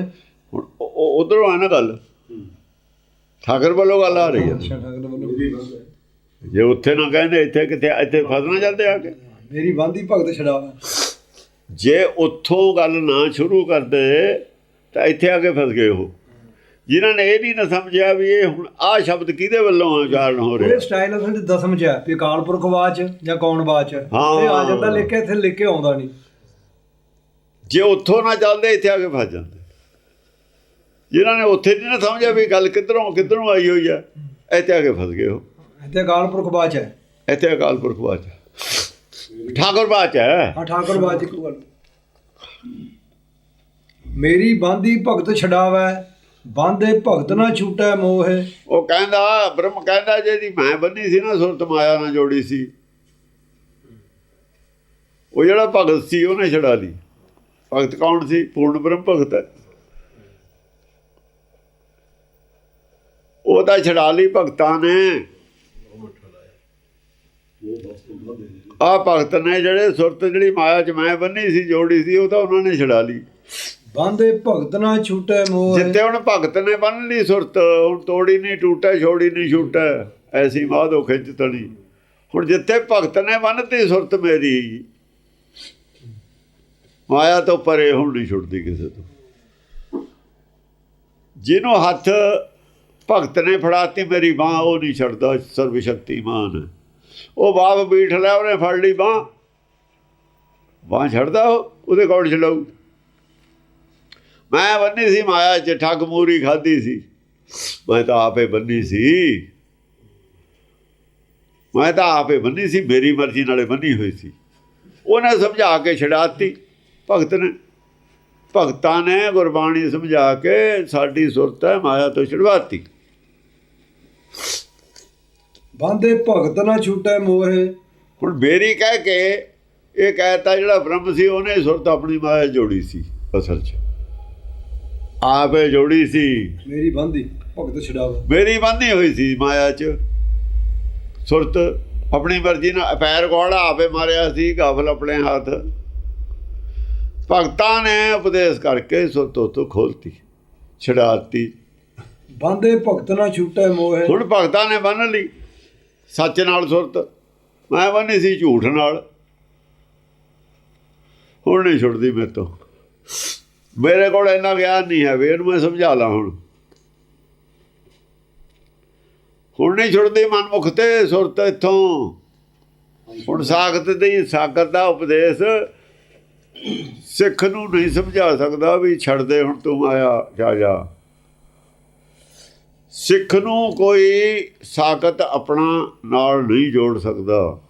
ਹੁਣ ਉਧਰੋਂ ਆ ਨਾ ਗੱਲ। ਠਾਕਰ ਵੱਲੋਂ ਗੱਲ ਆ ਰਹੀ ਹੈ। ਜੇ ਉੱਥੇ ਨਾ ਕਹਿੰਦੇ ਇੱਥੇ ਕਿੱਥੇ ਇੱਥੇ ਫਸਣਾ ਜਾਂਦੇ ਆ ਕੇ। ਮੇਰੀ ਬਾਂਦੀ ਭਗਤ ਛਡਾਵੈ ਜੇ ਉੱਥੋਂ ਗੱਲ ਨਾ ਸ਼ੁਰੂ ਕਰਦੇ ਤਾਂ ਇੱਥੇ ਆ ਕੇ ਫਸ ਗਏ ਉਹ। ਜਿਨ੍ਹਾਂ ਨੇ ਇਹ ਨਹੀਂ ਨਾ ਸਮਝਿਆ ਵੀ ਇਹ ਹੁਣ ਆਹ ਸ਼ਬਦ ਕਿਹਦੇ ਵੱਲੋਂ ਉਚਾਰਨ ਹੋ ਰਿਹਾ? ਇਹ ਸਟਾਈਲ ਅਸਲ ਚ ਦਸਮ ਚ ਹੈ ਪੁਰਖ ਬਾਚ ਜਾਂ ਕੌਣ ਬਾਚ। ਇਹ ਆ ਜਾਂਦਾ ਲਿਖ ਕੇ ਇੱਥੇ ਲਿਖ ਕੇ ਆਉਂਦਾ ਨਹੀਂ। ਜੇ ਉੱਥੋਂ ਨਾ ਚੱਲਦੇ ਇੱਥੇ ਆ ਕੇ ਫਸ ਜਾਂਦੇ। ਜਿਨ੍ਹਾਂ ਨੇ ਉੱਥੇ ਨਹੀਂ ਨਾ ਸਮਝਿਆ ਵੀ ਗੱਲ ਕਿੱਧਰੋਂ ਕਿੱਧਰੋਂ ਆਈ ਹੋਈ ਹੈ ਇੱਥੇ ਆ ਕੇ ਫਸ ਗਏ ਉਹ। ਇੱਥੇ ਅਕਾਲ ਪੁਰਖ ਬਾਚ ਹੈ। ਇੱਥੇ ਅਕਾਲ ਪੁਰਖ ਬਾਚ ਹੈ। ਠਾਕੁਰ ਬਾਚ ਹੈ। ਹਾਂ ਠਾਕੁਰ ਬਾਚ ਇੱਕ ਗੱਲ ਮੇਰੀ ਬਾਂਦੀ ਭਗਤ ਛਡਾਵੈ ਬਾਂਦੇ ਭਗਤ ਨਾ ਛੂਟੈ ਮੋਹ। ਉਹ ਕਹਿੰਦਾ ਬ੍ਰਹਮ ਕਹਿੰਦਾ ਜਿਹਦੀ ਮੈਂ ਬੰਨੀ ਸੀ ਨਾ ਸੁਰਤ ਮਾਇਆ ਨਾਲ ਜੋੜੀ ਸੀ। ਉਹ ਜਿਹੜਾ ਭਗਤ ਸੀ ਉਹਨੇ ਛਡਾ ਲਈ। ਭਗਤ ਕੌਣ ਸੀ? ਪੂਰਨ ਬ੍ਰਹਮ ਭਗਤ ਹੈ। ਉਹ ਤਾਂ ਛਡਾ ਲਈ ਭਗਤਾਂ ਨੇ। ਆ ਭਗਤ ਨੇ ਜਿਹੜੇ ਸੁਰਤ ਜਿਹੜੀ ਮਾਇਆ ਚ ਮੈਂ ਬੰਨੀ ਸੀ ਜੋੜੀ ਸੀ ਉਹ ਤਾਂ ਉਹਨਾਂ ਨੇ ਛਡਾ ਲਈ। ਬਾਂਦੇ ਭਗਤ ਨਾ ਛੂਟੈ ਮੋਹ ਜਿੱਤੇ ਹੁਣ ਭਗਤ ਨੇ ਬੰਨ ਲਈ ਸੁਰਤ ਹੁਣ ਤੋੜੀ ਨਹੀਂ ਟੂਟਾ ਛੋੜੀ ਨਹੀਂ ਛੂਟਾ ਐਸੀ ਮਾਧੋ ਖਿੱਚ ਤਣੀ ਹੁਣ ਜਿੱਥੇ ਭਗਤ ਨੇ ਬੰਨਤੀ ਸੁਰਤ ਮੇਰੀ ਮਾਇਆ ਤੋਂ ਪਰੇ ਹੁਣ ਨਹੀਂ ਛੁੱਟਦੀ ਕਿਸੇ ਤੋਂ। ਜਿਹਨੂੰ ਹੱਥ ਭਗਤ ਨੇ ਫੜਾਤੀ, ਮੇਰੀ ਬਾਹ ਉਹ ਨਹੀਂ ਛੱਡਦਾ ਸਰਵ ਸ਼ਕਤੀਮਾਨ ਉਹ ਬਾਪ ਬੀਠ ਲਿਆ, ਉਹਨੇ ਫੜ ਲਈ ਬਾਹ। ਬਾਹ ਛੱਡਦਾ ਉਹ, ਉਹਦੇ ਕੋਲ ਛਡਾਊ? ਮੈਂ ਬੰਨੀ ਸੀ ਮਾਇਆ ਚ, ਠੱਗ ਮੂਰੀ ਖਾਦੀ ਸੀ। ਮੈਂ ਤਾਂ ਆਪੇ ਬੰਨੀ ਸੀ। ਮੈਂ ਤਾਂ ਆਪੇ ਬੰਨੀ ਸੀ, ਮੇਰੀ ਮਰਜ਼ੀ ਨਾਲੇ ਬੰਨੀ ਹੋਈ ਸੀ। ਉਹਨੇ ਸਮਝਾ ਕੇ ਛਡਾਤੀ ਭਗਤ ਨੇ। ਭਗਤਾਂ ਨੇ ਗੁਰਬਾਣੀ ਸਮਝਾ ਕੇ ਸਾਡੀ ਸੁਰਤ ਹੈ, ਮਾਇਆ ਤੋਂ ਛਡਵਾਤੀ। ਬਾਂਦੇ ਭਗਤ ਨਾ ਛੂਟੈ ਮੋਹ। ਹੁਣ ਬੇਰੀ ਕਹਿ ਕੇ ਇਹ ਕਹਿਤਾ ਜਿਹੜਾ ਬ੍ਰਹਮ ਸੀ ਉਹਨੇ ਸੁਰਤ ਆਪਣੀ ਮਾਇਆ ਜੋੜੀ ਸੀ ਅਸਲ 'ਚ। ਆਪੇ ਜੋੜੀ ਸੀ। ਮੇਰੀ ਬੰਦੀ ਭਗਤ ਛਡਾਵੇ। ਮੇਰੀ ਬੰਦੀ ਹੋਈ ਸੀ ਮਾਇਆ 'ਚ। ਸੁਰਤ ਆਪਣੀ ਮਰਜ਼ੀ ਨਾਲ ਪੈਰ ਕੋੜਾ ਆਪੇ ਮਾਰਿਆ ਸੀ ਗਾਫਲ ਆਪਣੇ ਹੱਥ। ਭਗਤਾਂ ਨੇ ਉਪਦੇਸ਼ ਕਰਕੇ ਸੁਰਤ ਉਤੋਂ ਖੋਲਤੀ ਛਡਾਤੀ ਬੰਦੇ ਭਗਤ ਨਾ ਛੂਟੇ ਮੋਹ। ਹੁਣ ਭਗਤਾਂ ਨੇ ਬੰਨ ਲਈ, ਸੱਚ ਨਾਲ ਸੁਰਤ। ਮੈਂ ਬੰਨੀ ਸੀ ਝੂਠ ਨਾਲ। ਹੁਣ ਨਹੀਂ ਛੁੱਟਦੀ ਮੇਰੇ ਤੋਂ। ਮੇਰੇ ਕੋਲ ਇੰਨਾ ਗਿਆਨ ਨਹੀਂ ਹੈ ਵੀ ਇਹਨੂੰ ਮੈਂ ਸਮਝਾ ਲਾ ਹੁਣ। ਹੁਣ ਨਹੀਂ ਛੁੱਟਦੀ ਮਨਮੁਖ ਤੇ ਸੁਰਤ ਇੱਥੋਂ। ਹੁਣ ਸਾਖਤ ਦੀ ਸਾਖਤ ਦਾ ਉਪਦੇਸ਼ ਸਿੱਖ ਨੂੰ ਨਹੀਂ ਸਮਝਾ ਸਕਦਾ ਵੀ ਛੱਡ ਦੇ ਹੁਣ ਤੂੰ ਆਇਆ, ਜਾ ਜਾ। ਸਿੱਖ ਨੂੰ ਕੋਈ ਸਾਖਤ ਆਪਣਾ ਨਾਲ ਨਹੀਂ ਜੋੜ ਸਕਦਾ।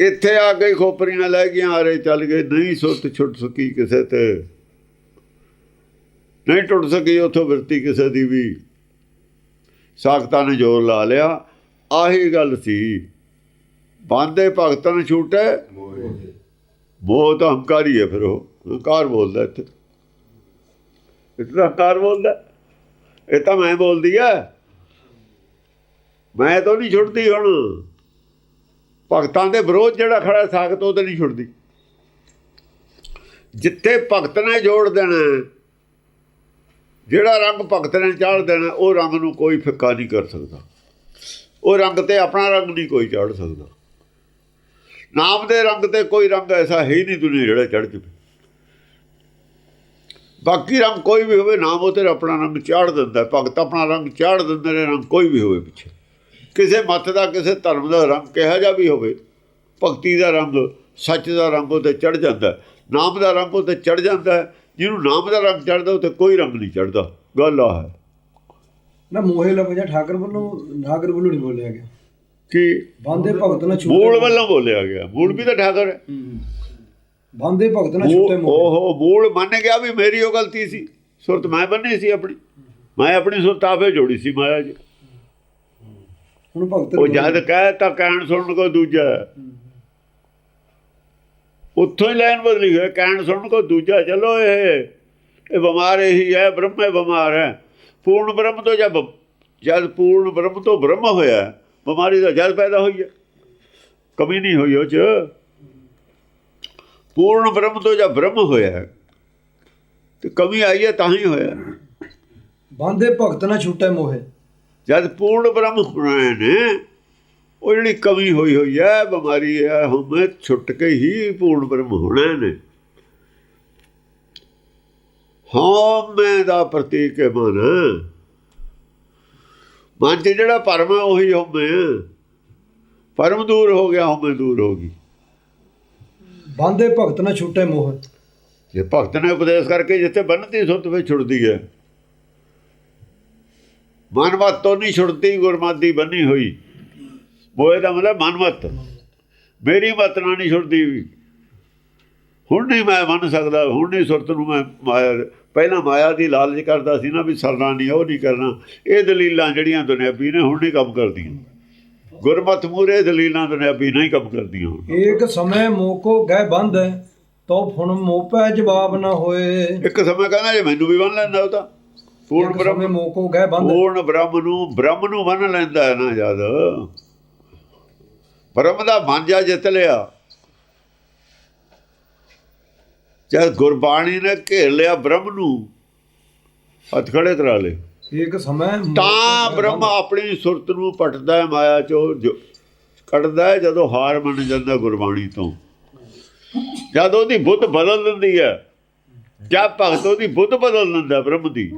ਇੱਥੇ ਆ ਕੇ ਖੋਪਰੀਆਂ ਲੈ ਗਈਆਂ, ਆਰੇ ਚੱਲ ਗਏ, ਨਹੀਂ ਸੁੱਤ ਛੁੱਟ ਸਕੀ ਕਿਸੇ ਤੇ। ਨਹੀਂ ਟੁੱਟ ਸਕੀ ਉਥੋਂ ਵਰਤੀ ਕਿਸੇ ਦੀ ਵੀ। ਸਾਖਤਾਂ ਨੇ ਜ਼ੋਰ ਲਾ ਲਿਆ। ਆਹੀ ਗੱਲ ਸੀ। ਬਾਂਦੇ ਭਗਤਾਂ ਨੂੰ ਛੂਟੇ। ਮੋਹ ਤਾਂ ਹੰਕਾਰੀ ਹੈ ਫਿਰ ਉਹ। ਹੰਕਾਰ ਬੋਲਦਾ ਇੱਥੇ। ਇਤਨਾ ਹੰਕਾਰ ਬੋਲਦਾ। ਇਹ ਤਾਂ ਮੈਂ ਬੋਲਦੀ ਆ। ਮੈਂ ਤਾਂ ਨਹੀਂ ਛੁੱਟਦੀ ਹੁਣ। ਭਗਤਾਂ ਦੇ ਵਿਰੋਧ ਜਿਹੜਾ ਖੜਾ ਸਾਖਤ ਉਹ ਤਾਂ ਨਹੀਂ ਛੁੱਟਦੀ। ਜਿੱਥੇ ਭਗਤ ਨੇ ਜੋੜ ਦੇਣਾ ਜਿਹੜਾ ਰੰਗ ਭਗਤ ਨੇ ਚਾੜ ਦੇਣਾ, ਉਹ ਰੰਗ ਨੂੰ ਕੋਈ ਫਿੱਕਾ ਨਹੀਂ ਕਰ ਸਕਦਾ। ਉਹ ਰੰਗ ਤੇ ਆਪਣਾ ਰੰਗ ਨਹੀਂ ਕੋਈ ਚਾੜ ਸਕਦਾ। ਨਾਮ ਦੇ ਰੰਗ ਤੇ ਕੋਈ ਰੰਗ ਐਸਾ ਹੈ ਹੀ ਨਹੀਂ ਦੁਨੀਆ ਜਿਹੜਾ ਚੜ ਚੁੱਕੇ। ਬਾਕੀ ਰੰਗ ਕੋਈ ਵੀ ਹੋਵੇ ਨਾਮ ਉਹ ਤੇ ਆਪਣਾ ਰੰਗ ਚਾੜ ਦਿੰਦਾ। ਭਗਤ ਆਪਣਾ ਰੰਗ ਚਾੜ ਦਿੰਦੇ ਨੇ ਰੰਗ ਕੋਈ ਵੀ ਹੋਵੇ ਪਿੱਛੇ ਕਿਸੇ ਮਤ ਦਾ ਕਿਸੇ ਧਰਮ ਦਾ ਰੰਗ ਕਿਹਾ ਜਾ ਵੀ ਹੋਵੇ ਭਗਤੀ ਦਾ ਰੰਗ ਸੱਚ ਦਾ ਰੰਗ ਉਹ ਤੇ ਚੜ ਜਾਂਦਾ। ਨਾਮ ਦਾ ਰੰਗ ਉਹ ਤੇ ਚੜ ਜਾਂਦਾ। ਜਿਹਨੂੰ ਨਾਮ ਦਾ ਰੰਗ ਚੜਦਾ ਉਹ ਤੇ ਕੋਈ ਰੰਗ ਨਹੀਂ ਚੜਦਾ ਗੱਲ ਆ ਹੈ ਨਾ ਮੋਹੇ ਲਫ਼ਜ਼ਾ ਠਾਕਰ ਵੱਲੋਂ ਠਾਕਰ ਵੱਲੋਂ ਨਹੀਂ ਬੋਲਿਆ ਗਿਆ ਕਿ ਬੰਦੇ ਭਗਤ ਨਾ ਛੂਟੇ ਮੂਲ ਵੱਲੋਂ ਬੋਲਿਆ ਗਿਆ ਮੂਲ ਵੀ ਤਾਂ ਠਾਕਰ ਹੂੰ। ਬੰਦੇ ਭਗਤ ਨਾ ਛੂਟੇ ਉਹ ਮੋਹ ਉਹ ਮੂਲ ਮੰਨ ਗਿਆ ਵੀ ਮੇਰੀ ਉਹ ਗਲਤੀ ਸੀ। ਸੁਰਤ ਮੈਂ ਬੰਨੀ ਸੀ ਆਪਣੀ। ਮੈਂ ਆਪਣੀ ਸੁਰਤ ਆਪੇ ਜੋੜੀ ਸੀ ਮਾਇਆ ਜੀ ਹੁਣ ਭਗਤ ਉਹ ਜਦ ਕਹਿ ਤਾਂ ਕਹਿਣ ਸੁਣਨ ਕੋ ਦੂਜਾ ਹੈ। ਉੱਥੋਂ ਹੀ ਲਾਈਨ ਬਦਲੀ ਹੋਈ ਕਹਿਣ ਸੁਣਨ ਕੋ ਦੂਜਾ। ਚਲੋ ਇਹ ਇਹ ਬਿਮਾਰ ਇਹੀ ਹੈ ਬ੍ਰਹਮੇ ਬਿਮਾਰ ਹੈ। ਪੂਰਨ ਬ੍ਰਹਮ ਤੋਂ ਜਦ ਜਦ ਪੂਰਨ ਬ੍ਰਹਮ ਤੋਂ ਬ੍ਰਹਮ ਹੋਇਆ ਬਿਮਾਰੀ ਦਾ ਜਦ ਪੈਦਾ ਹੋਈ ਹੈ। ਕਮੀ ਨਹੀਂ ਹੋਈ ਉਹ ਚ। ਪੂਰਨ ਬ੍ਰਹਮ ਤੋਂ ਜਦ ਬ੍ਰਹਮ ਹੋਇਆ ਤੇ ਕਮੀ ਆਈ ਹੈ ਤਾਂ ਹੀ ਹੋਇਆ ਬੰਦੇ ਭਗਤ ਨਾ ਛੂਟੇ ਮੋਹੇ। ਜਦ ਪੂਰਨ ਬ੍ਰਹਮ ਹੋਣਾ ਨੇ ਉਹ ਜਿਹੜੀ ਕਮੀ ਹੋਈ ਹੋਈ ਹੈ ਬਿਮਾਰੀ ਹੈ ਹਮੇ ਛੁੱਟ ਕੇ ਹੀ ਪੂਰਨ ਬ੍ਰਹਮ ਹੋਣਾ ਨੇ। ਹਉਮੈ ਦਾ ਪ੍ਰਤੀਕ ਹੈ ਮਨ। ਮਨ ਜਿਹੜਾ ਭਰਮ ਹੈ ਉਹੀ ਹਉਮੈ ਭਰਮ ਦੂਰ ਹੋ ਗਿਆ ਹਉਮੈ ਦੂਰ ਹੋ ਗਈ। ਬੰਦੇ ਭਗਤ ਨਾ ਛੁੱਟੇ ਮੋਹ। ਜੇ ਭਗਤ ਨੇ ਉਪਦੇਸ਼ ਕਰਕੇ ਜਿੱਥੇ ਬੰਨਤੀ, ਸੁੱਤ ਵਿੱਚ ਛੁੱਟਦੀ ਹੈ। ਮਨਮਤ ਤੋਂ ਨਹੀਂ ਛੁੱਟਦੀ, ਗੁਰਮਤਿ ਦੀ ਬੰਨੀ ਹੋਈ। ਮੋਏ ਦਾ ਮਤਲਬ ਮਨਮਤ। ਮੇਰੀ ਮਤ ਨਾਲ ਨਹੀਂ ਛੁੱਟਦੀ। ਵੀ ਹੁਣ ਨਹੀਂ ਮੈਂ ਮੰਨ ਸਕਦਾ, ਹੁਣ ਨਹੀਂ ਸੁਰਤ ਨੂੰ ਮੈਂ ਮਾਇਆ, ਪਹਿਲਾਂ ਮਾਇਆ ਦੀ ਲਾਲਚ ਕਰਦਾ ਸੀ ਨਾ ਵੀ ਸਰਨਾ ਨਹੀਂ, ਉਹ ਨਹੀਂ ਕਰਨਾ। ਇਹ ਦਲੀਲਾਂ ਜਿਹੜੀਆਂ ਦੁਨਿਆਵੀ ਨੇ ਹੁਣ ਨਹੀਂ ਕੰਮ ਕਰਦੀਆਂ। ਗੁਰਮਤਿ ਮੂਰੇ ਦਲੀਲਾਂ ਦੁਨਿਆਵੀ ਨਹੀਂ ਕੰਮ ਕਰਦੀਆਂ ਏਕ ਸਮੇਂ ਮੋਕੋ ਗਹਿ ਬੰਦ ਤੋ ਹੁਣ ਮੋਹ ਪੈ ਜਵਾਬ ਨਾ ਹੋਏ। ਇੱਕ ਸਮਾਂ ਕਹਿੰਦਾ ਜੇ ਮੈਨੂੰ ਵੀ ਬੰਨ ਲੈਂਦਾ ਉਹ ਤਾਂ। ਪੂਰਨ ਇੱਕ ਬ੍ਰਹਮ ਮੋਕੋ ਗਹਿ ਬੰਦ ਪੂਰਨ ਬ੍ਰਹਮ ਨੂੰ ਬ੍ਰਹਮ ਨੂੰ ਬੰਨ ਲੈਂਦਾ ਹੈ ਨਾ ਜਦ। ਬ੍ਰਹਮ ਦਾ ਮਾਂਜਾ ਜਿੱਤ ਲਿਆ। ਜਦ ਗੁਰਬਾਣੀ ਨੇ ਘੇਰ ਲਿਆ ਬ੍ਰਹਮ ਨੂੰ ਹੱਥ ਖੜੇ ਕਰਾ ਲੇ ਏਕ ਸਮੇਂ ਤਾਂ ਬ੍ਰਹਮ। ਆਪਣੀ ਸੁਰਤ ਨੂੰ ਪਟਦਾ ਹੈ ਮਾਇਆ ਚੋਂ ਕੱਢਦਾ ਹੈ ਜਦੋਂ ਹਾਰ ਮੰਨ ਜਾਂਦਾ ਗੁਰਬਾਣੀ ਤੋਂ। ਜਦ ਉਹਦੀ ਬੁੱਧ ਬਦਲ ਦਿੰਦੀ ਹੈ ਜਦ ਭਗਤ ਉਹਦੀ ਬੁੱਧ ਬਦਲ ਦਿੰਦਾ ਬ੍ਰਹਮ ਦੀ।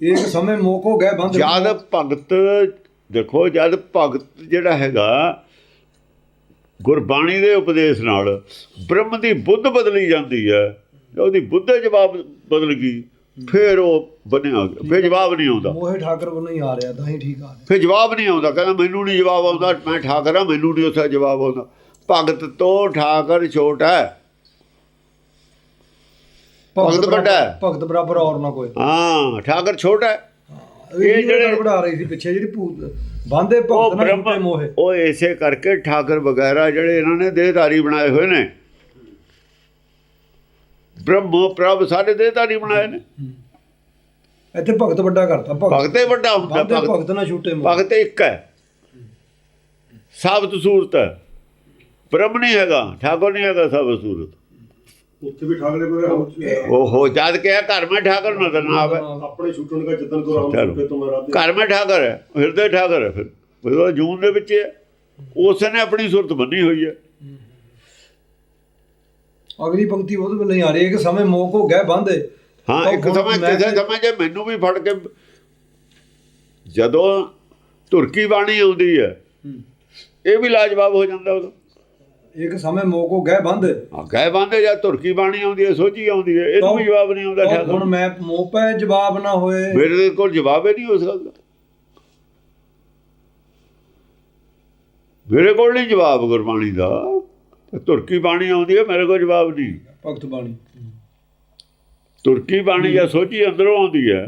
ਏਕ ਸਮੇਂ ਮੋਕੋ ਗਹਿ ਬੰਦ ਜਦ ਭਗਤ ਦੇਖੋ ਜਦ ਭਗਤ ਜਿਹੜਾ ਹੈਗਾ ਗੁਰਬਾਣੀ ਦੇ ਉਪਦੇਸ਼ ਨਾਲ ਬ੍ਰਹਮ ਦੀ ਬੁੱਧ ਬਦਲੀ ਜਾਂਦੀ ਹੈ ਉਹਦੀ ਬੁੱਧ ਜਵਾਬ ਬਦਲ ਗਈ। ਫਿਰ ਉਹ ਬਣਿਆ ਫਿਰ ਜਵਾਬ ਨਹੀਂ ਆਉਂਦਾ। ਮੋਹੇ ਠਾਕਰ ਵੱਲੋਂ ਹੀ ਆ ਰਿਹਾ ਤਾਂ ਹੀ ਠੀਕ ਆ ਰਿਹਾ। ਫਿਰ ਜਵਾਬ ਨਹੀਂ ਆਉਂਦਾ ਕਹਿੰਦਾ ਮੈਨੂੰ ਨਹੀਂ ਜਵਾਬ ਆਉਂਦਾ ਮੈਂ ਠਾਕਰ ਹਾਂ ਮੈਨੂੰ ਨਹੀਂ ਉਸਦਾ ਜਵਾਬ ਆਉਂਦਾ। ਭਗਤ ਤੋਂ ਠਾਕਰ ਛੋਟਾ ਹੈ। ਭਗਤ ਵੱਡਾ ਹੈ। ਭਗਤ ਬਰਾਬਰ ਔਰ ਨਾ ਕੋਈ। ਹਾਂ ਠਾਕਰ ਛੋਟਾ ਹੈ। ਇਹ ਜਿਹੜੇ- ਬੜਾ ਰਹੀ ਸੀ ਪਿੱਛੇ ਜਿਹੜੀ ਭੂਤ ਬੰਦੇ ਭਗਤ ਨਾਲ ਮੋਹੇ। ਉਹ ਇਸੇ ਕਰਕੇ ਠਾਕਰ ਵਗੈਰਾ ਜਿਹੜੇ ਇਹਨਾਂ ਨੇ ਦੇਹਧਾਰੀ ਬਣਾਏ ਹੋਏ ਨੇ। ਬ੍ਰਹਮ ਪ੍ਰਭ ਸਾਰੇ ਦੇਹਧਾਰੀ ਬਣਾਏ ਨੇ। ਇੱਥੇ ਭਗਤ ਵੱਡਾ ਕਰਤਾ ਭਗਤ। ਭਗਤੇ ਵੱਡਾ ਹੁੰਦਾ ਭਗਤ। ਭਗਤ ਨਾਲ ਛੁੱਟੇ ਭਗਤ ਇੱਕ ਹੈ। ਸਾਬਤ ਸੂਰਤ ਹੈ। ਬ੍ਰਹਮ ਨਹੀਂ ਹੈਗਾ ਠਾਕੁਰ ਨਹੀਂ ਹੈਗਾ ਸਾਬਤ ਸੂਰਤ। ਉੱਥੇ ਵੀ ਠਾਕਰੇ ਕੋਲ ਉਹ ਹੋ ਜਦ ਕਿ ਘਰ ਮੈਂ ਠਾਕੁਰ ਨਜ਼ਰ ਨਾ ਆਵੇ ਆਪਣੇ ਛੁੱਟਣ ਦਾ ਜਤਨ ਕਰੋ ਹਮ ਚਲੋ। ਛੁੱਟੇ ਤੋਂ ਰਾਧੇ ਘਰ ਮੈਂ ਠਾਕੁਰ ਹੈ ਹਿਰਦੇ ਠਾਕੁਰ ਹੈ ਫਿਰ। ਉਹ ਜੂਨ ਦੇ ਵਿੱਚ ਹੈ। ਉਸ ਨੇ ਆਪਣੀ ਸੁਰਤ ਬੰਨੀ ਹੋਈ ਹੈ। ਅਗਲੀ ਪੰਕਤੀ ਵੱਲ ਨਹੀਂ ਆ ਰਹੀ ਹੈ ਕਿ ਸਮੇਂ ਮੋਹ ਕੋ ਗਏ ਬੰਦੇ। ਹਾਂ ਇੱਕ ਸਮਾਂ ਕਿਸੇ ਸਮਾਂ ਜੇ ਮੈਨੂੰ ਵੀ ਫੜ ਕੇ ਜਦੋਂ ਤੁਰਕੀ ਬਾਣੀ ਆਉਂਦੀ ਹੈ ਇਹ ਵੀ ਲਾਜਵਾਬ ਹੋ ਜਾਂਦਾ ਉਦੋਂ। ਇੱਕ ਸਮੇਂ ਮੋਹ ਕੋ ਗਏ ਬੰਦੇ। ਆ ਗਏ ਬੰਦੇ ਜਾਂ ਤੁਰਕੀ ਬਾਣੀ ਆਉਂਦੀ ਹੈ ਸੋਝੀ ਆਉਂਦੀ ਹੈ ਇਹਨੂੰ ਵੀ ਜਵਾਬ ਨਹੀਂ ਆਉਂਦਾ ਹੁਣ ਮੈਂ ਮੋਹ ਪੈ ਜਵਾਬ ਨਾ ਹੋਏ। ਮੇਰੇ ਕੋਲ ਜਵਾਬ ਹੀ ਨਹੀਂ ਹੋ ਸਕਦਾ ਮੇਰੇ ਕੋਲ ਨਹੀਂ ਜਵਾਬ ਗੁਰਬਾਣੀ ਦਾ। ਤੁਰਕੀ ਬਾਣੀ ਆਉਂਦੀ ਹੈ ਮੇਰੇ ਕੋਲ ਜਵਾਬ ਨਹੀਂ। ਭਗਤ ਬਾਣੀ। ਤੁਰਕੀ ਬਾਣੀ ਜਾਂ ਸੋਝੀ ਅੰਦਰੋਂ ਆਉਂਦੀ ਹੈ।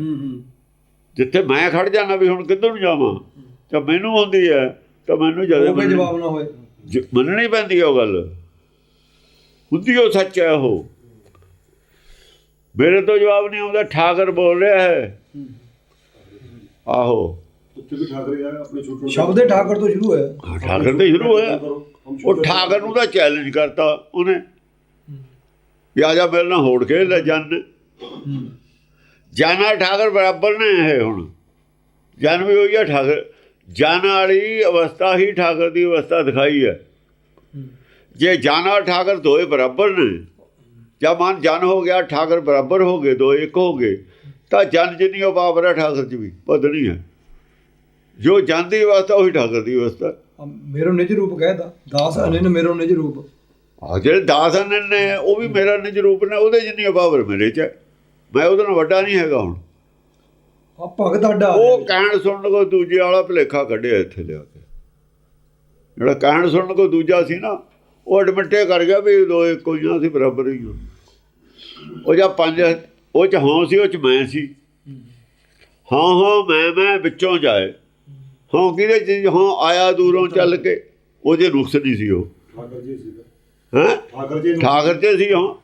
ਜਿੱਥੇ ਮੈਂ ਖੜ ਜਾਣਾ ਵੀ ਹੁਣ ਕਿੱਧਰ ਨੂੰ ਜਾਵਾਂ ਤਾਂ ਮੈਨੂੰ ਆਉਂਦੀ ਹੈ ਤਾਂ ਮੈਨੂੰ ਜਦ ਪੈ ਜਵਾਬ ਨਾ ਹੋਏ। ਮੰਨਣੀ ਪੈਂਦੀ ਹੈ ਉਹ ਗੱਲ। ਹੁੰਦੀ ਉਹ ਸੱਚ ਹੈ ਉਹ। ਮੇਰੇ ਤੋਂ ਜਵਾਬ ਨਹੀਂ ਆਉਂਦਾ ਠਾਕਰ ਬੋਲ ਰਿਹਾ ਹੈ। ਆਹੋ। ਉੱਥੇ ਵੀ ਠਾਕਰੇ ਆ ਆਪਣੇ ਛੁੱਟਣ ਸ਼ਬਦ ਇਹ ਠਾਕਰ ਤੋਂ ਸ਼ੁਰੂ ਹੋਇਆ। ਹਾਂ, ਠਾਕਰ ਤੇ ਸ਼ੁਰੂ ਹੋਇਆ। ਉਹ ਠਾਕਰ ਨੂੰ ਤਾਂ ਚੈਲੰਜ ਕਰਤਾ ਉਹਨੇ। ਵੀ ਆ ਜਾ ਮੇਰੇ ਨਾਲ ਹੋੜ ਕੇ ਲੈ ਜਨ। ਜਾਨਾ ਠਾਕਰ ਬਰਾਬਰ ਨੇ ਇਹ ਹੁਣ। ਜਨ ਵੀ ਹੋਈ ਹੈ ਠਾਕਰ। ਜਨ ਵਾਲੀ ਅਵਸਥਾ ਹੀ ਠਾਕਰ ਦੀ ਅਵਸਥਾ ਦਿਖਾਈ ਹੈ। ਜੇ ਜਾਨਾ ਠਾਕਰ ਦੋਏ ਬਰਾਬਰ ਨੇ ਜਦ ਮਨ ਜਨ ਹੋ ਗਿਆ ਠਾਕਰ ਬਰਾਬਰ ਹੋ ਗਏ ਦੋ ਇੱਕ ਹੋ ਗਏ ਤਾਂ ਜਨ ਜਿੰਨੀ ਉਹ ਬਾਬਰ ਹੈ ਠਾਕਰ ਚ ਵੀ ਪਦਣੀ ਹੈ। ਜੋ ਜਨ ਦੀ ਅਵਸਥਾ ਉਹੀ ਠਾਕਰ ਦੀ ਅਵਸਥਾ ਮੇਰੋ ਨਿਜ ਰੂਪ ਕਹਿਦਾ ਦਾਸ ਅਨਿਨ ਮੇਰੋ ਨਿਜ ਰੂਪ। ਆ ਜਿਹੜੇ ਦਾਸ ਅਨੰਦ ਨੇ ਉਹ ਵੀ ਮੇਰਾ ਨਿਜ ਰੂਪ ਨੇ ਉਹਦੇ ਜਿੰਨੀ ਪਾਵਰ ਮੇਰੇ ਚ। ਮੈਂ ਉਹਦੇ ਨਾਲ ਵੱਡਾ ਨਹੀਂ ਹੈਗਾ ਹੁਣ। ਆ ਭਗਤ ਅੱਡਾ ਉਹ ਕਹਿਣ ਸੁਣਨ ਕੋ ਦੂਜੇ ਵਾਲਾ ਭਲੇਖਾ ਕੱਢਿਆ ਇੱਥੇ ਲਿਆ ਕੇ। ਜਿਹੜਾ ਕਹਿਣ ਸੁਣਨ ਕੋ ਦੂਜਾ ਸੀ ਨਾ ਉਹ ਐਡਮਿਟੇ ਕਰ ਗਿਆ ਵੀ ਦੋ ਇੱਕੋ ਜਿਹਾ ਸੀ ਬਰਾਬਰ ਹੋ ਉਹ ਜਾਂ ਪੰਜ ਉਹ ਚ ਹਾਂ ਸੀ ਉਹ ਚ ਮੈਂ ਸੀ। ਹਾਂ ਹਾਂ ਮੈਂ ਮੈਂ ਵਿੱਚੋਂ ਜਾਏ। ਹਾਂ ਕਿਹਦੇ ਚ ਹਾਂ ਆਇਆ ਦੂਰੋਂ ਚੱਲ ਕੇ। ਉਹਦੇ ਰੁਖਸ ਨਹੀਂ ਸੀ ਉਹ। ਠਾਕਰ ਜੀ ਸੀਗਾ। ਹੈਂ? ਠਾਕਰ ਜੀ ਠਾਕਰ ਸੀ ਹਾਂ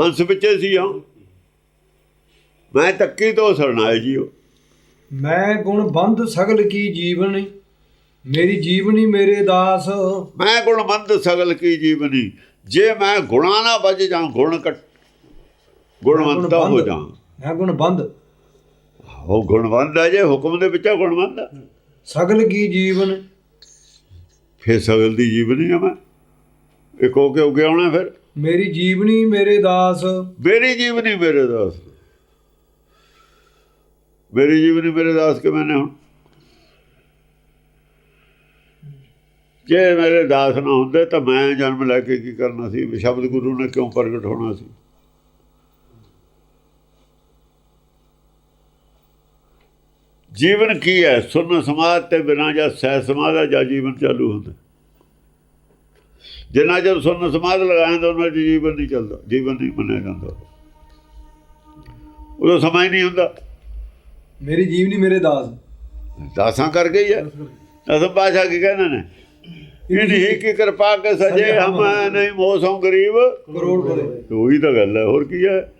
ਹੰਸ ਵਿੱਚੇ ਸੀ ਹਾਂ ਮੈਂ ਤੱਕੀ ਤੋਂ ਸਰਣਾਏ ਜੀ ਉਹ। ਮੈਂ ਗੁਣ ਬੰਧ ਸਗਲ ਕੀ ਜੀਵਨ? ਮੇਰੀ ਜੀਵਨੀ ਮੇਰੇ ਦਾਸ। ਮੈਂ ਗੁਣਵੰਤ ਸਗਲ ਕੀ ਜੀਵਨੀ? ਜੇ ਮੈਂ ਗੁਣਾ ਨਾ ਵੱਜ ਜਾਂ ਗੁਣ ਕਟ ਗੁਣਵੰਤਾ ਹੋ। ਜਾਂ। ਮੈਂ ਗੁਣ ਬੰਧ। ਉਹ ਗੁਣਵੰਤ ਹੈ ਜੇ ਹੁਕਮ ਦੇ ਵਿੱਚ ਗੁਣਵੰਤ ਹੈ। ਸਗਲ ਕੀ ਜੀਵਨ? ਫਿਰ ਸਗਲ ਦੀ ਜੀਵਨੀ ਆ ਮੈਂ। ਇੱਕ ਹੋ ਕੇ ਉੱਗੇ ਆਉਣਾ ਫਿਰ? ਮੇਰੀ ਜੀਵਨੀ ਮੇਰੇ ਦਾਸ। ਮੇਰੀ ਜੀਵਨੀ ਮੇਰੇ ਦਾਸ। ਮੇਰੀ ਜੀਵਨੀ ਮੇਰੇ ਦਾਸ ਕੇ ਮੈਨੇ ਹੁਣ? ਜੇ ਮੇਰੇ ਦਾਸ ਨਾ ਹੁੰਦੇ ਤਾਂ ਮੈਂ ਜਨਮ ਲੈ ਕੇ ਕੀ ਕਰਨਾ ਸੀ? ਸ਼ਬਦ ਗੁਰੂ ਨੇ ਕਿਉਂ ਪ੍ਰਗਟ ਹੋਣਾ ਸੀ? ਜੀਵਨ ਕੀ ਹੈ? ਸੁਨ ਸਮਾਧ ਤੇ ਬਿਨਾਂ ਜਾਂ ਸਹਿ ਸਮਾਧ ਹੈ ਜਾਂ ਜੀਵਨ ਚਾਲੂ ਹੁੰਦਾ? ਜਿੰਨਾ ਚਿਰ ਸੁਨ ਸਮਾਧ ਲਗਾਏ ਤਾਂ ਉਹਨਾਂ 'ਚ ਜੀਵਨ ਨਹੀਂ ਚੱਲਦਾ ਜੀਵਨ ਨਹੀਂ ਮੰਨਿਆ ਜਾਂਦਾ। ਉਦੋਂ ਸਮਾਂ ਹੀ ਨਹੀਂ ਹੁੰਦਾ। ਮੇਰੀ ਜੀਵਨੀ ਮੇਰੇ ਦਾਸ। ਦਾਸਾਂ ਕਰ ਗਈ ਹੈ। ਦਸਮ ਪਾਸ਼ਾ ਕੀ ਕਹਿੰਦੇ ਨੇ? ਇਨਹੀ ਕੀ ਕਿਰਪਾ ਕੇ ਸਜੇ ਹਮ ਨਹੀਂ ਮੋਸੋਂ ਗਰੀਬ। ਕਰੋੜ ਬੜੇ ਉਹੀ ਤਾਂ ਗੱਲ ਹੈ। ਹੋਰ ਕੀ ਹੈ?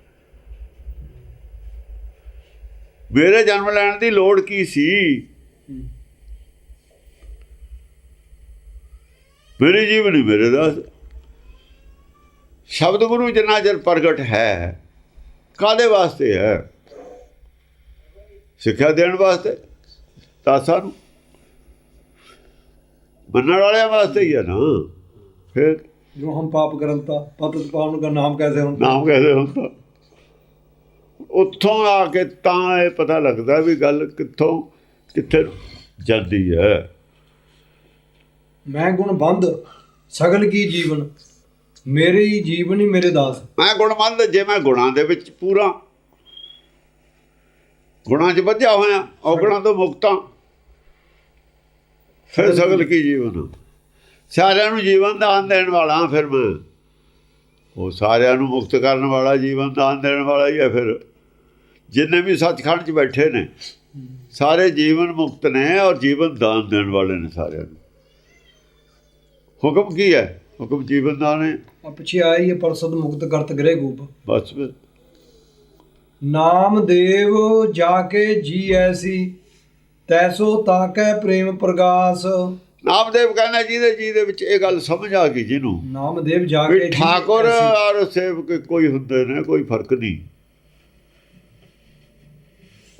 ਮੇਰੇ ਜਨਮ ਲੈਣ ਦੀ ਲੋੜ ਕੀ ਸੀ? ਮੇਰੀ ਜੀਵਨੀ ਮੇਰੇ ਦਾਸ ਸ਼ਬਦ ਗੁਰੂ ਜਿੰਨਾ ਚਿਰ ਪ੍ਰਗਟ ਹੈ ਕਾਦੇ ਵਾਸਤੇ ਹੈ? ਸਿੱਖਿਆ ਦੇਣ ਵਾਸਤੇ? ਦਾਸਾਂ ਨੂੰ ਮੰਨਣ ਵਾਲਿਆਂ ਵਾਸਤੇ ਹੀ ਹੈ ਨਾ। ਫਿਰ ਜੋ ਹਮ ਪਾਪ ਕਰੰਤਾ ਪਤਿਤ ਪਾਵਨ ਦਾ ਨਾਮ ਕੈਸੇ ਹੁੰਦਾ? ਨਾਮ ਕਹਦੇ ਹੁੰਦਾ? ਉੱਥੋਂ ਆ ਕੇ ਤਾਂ ਇਹ ਪਤਾ ਲੱਗਦਾ ਵੀ ਗੱਲ ਕਿੱਥੋਂ ਕਿੱਥੇ ਜਾਂਦੀ ਹੈ। ਮੈਂ ਗੁਣ ਬੰਧ ਸਗਲ ਕੀ ਜੀਵਨ? ਮੇਰੀ ਜੀਵਨੀ ਮੇਰੇ ਦਾਸ। ਮੈਂ ਗੁਣਮੰਦ ਜੇ ਮੈਂ ਗੁਣਾਂ ਦੇ ਵਿੱਚ ਪੂਰਾ। ਗੁਣਾਂ 'ਚ ਵਧਿਆ ਹੋਇਆ ਔਗਣਾਂ ਤੋਂ ਮੁਕਤਾਂ ਫਿਰ ਸਗਲ ਕੀ ਜੀਵਨ ਸਾਰਿਆਂ ਨੂੰ ਜੀਵਨ ਦਾਨ ਦੇਣ ਵਾਲਾ ਹਾਂ ਫਿਰ ਮੈਂ। ਉਹ ਸਾਰਿਆਂ ਨੂੰ ਮੁਕਤ ਕਰਨ ਵਾਲਾ ਜੀਵਨ ਦਾਨ ਦੇਣ ਵਾਲਾ ਹੀ ਹੈ ਫਿਰ। ਜਿੰਨੇ ਵੀ ਸੱਚਖੰਡ 'ਚ ਬੈਠੇ ਨੇ ਸਾਰੇ ਜੀਵਨ ਮੁਕਤ ਨੇ ਔਰ ਜੀਵਨ ਦਾਨ ਦੇਣ ਵਾਲੇ ਨੇ ਸਾਰਿਆਂ ਨੂੰ। ਹੁਕਮ ਕੀ ਹੈ? ਹੁਕਮ ਜੀਵਨ ਦਾਨ ਹੈ ਆ ਪਿੱਛੇ ਆਈ ਹੈ ਪਰਸਤ ਮੁਕਤ ਕਰਤ ਗ੍ਰਹਿ ਗੂਪ। ਬਸ। ਨਾਮਦੇਵ ਜਾ ਕੇ ਜੀ ਐਸੀ ਤੈਸੋ ਤਾਕੈ ਪ੍ਰੇਮ ਪ੍ਰਗਾਸ। ਨਾਮਦੇਵ ਕਹਿੰਦਾ ਜਿਹਦੇ ਜੀ ਦੇ ਵਿੱਚ ਇਹ ਗੱਲ ਸਮਝ ਆ ਗਈ ਜਿਹਨੂੰ। ਨਾਮਦੇਵ ਜਾ ਕੇ ਠਾਕੁਰ। ਔਰ ਸੇਵਕ ਕੋਈ ਹੁੰਦੇ ਨੇ ਕੋਈ ਫ਼ਰਕ ਨਹੀਂ।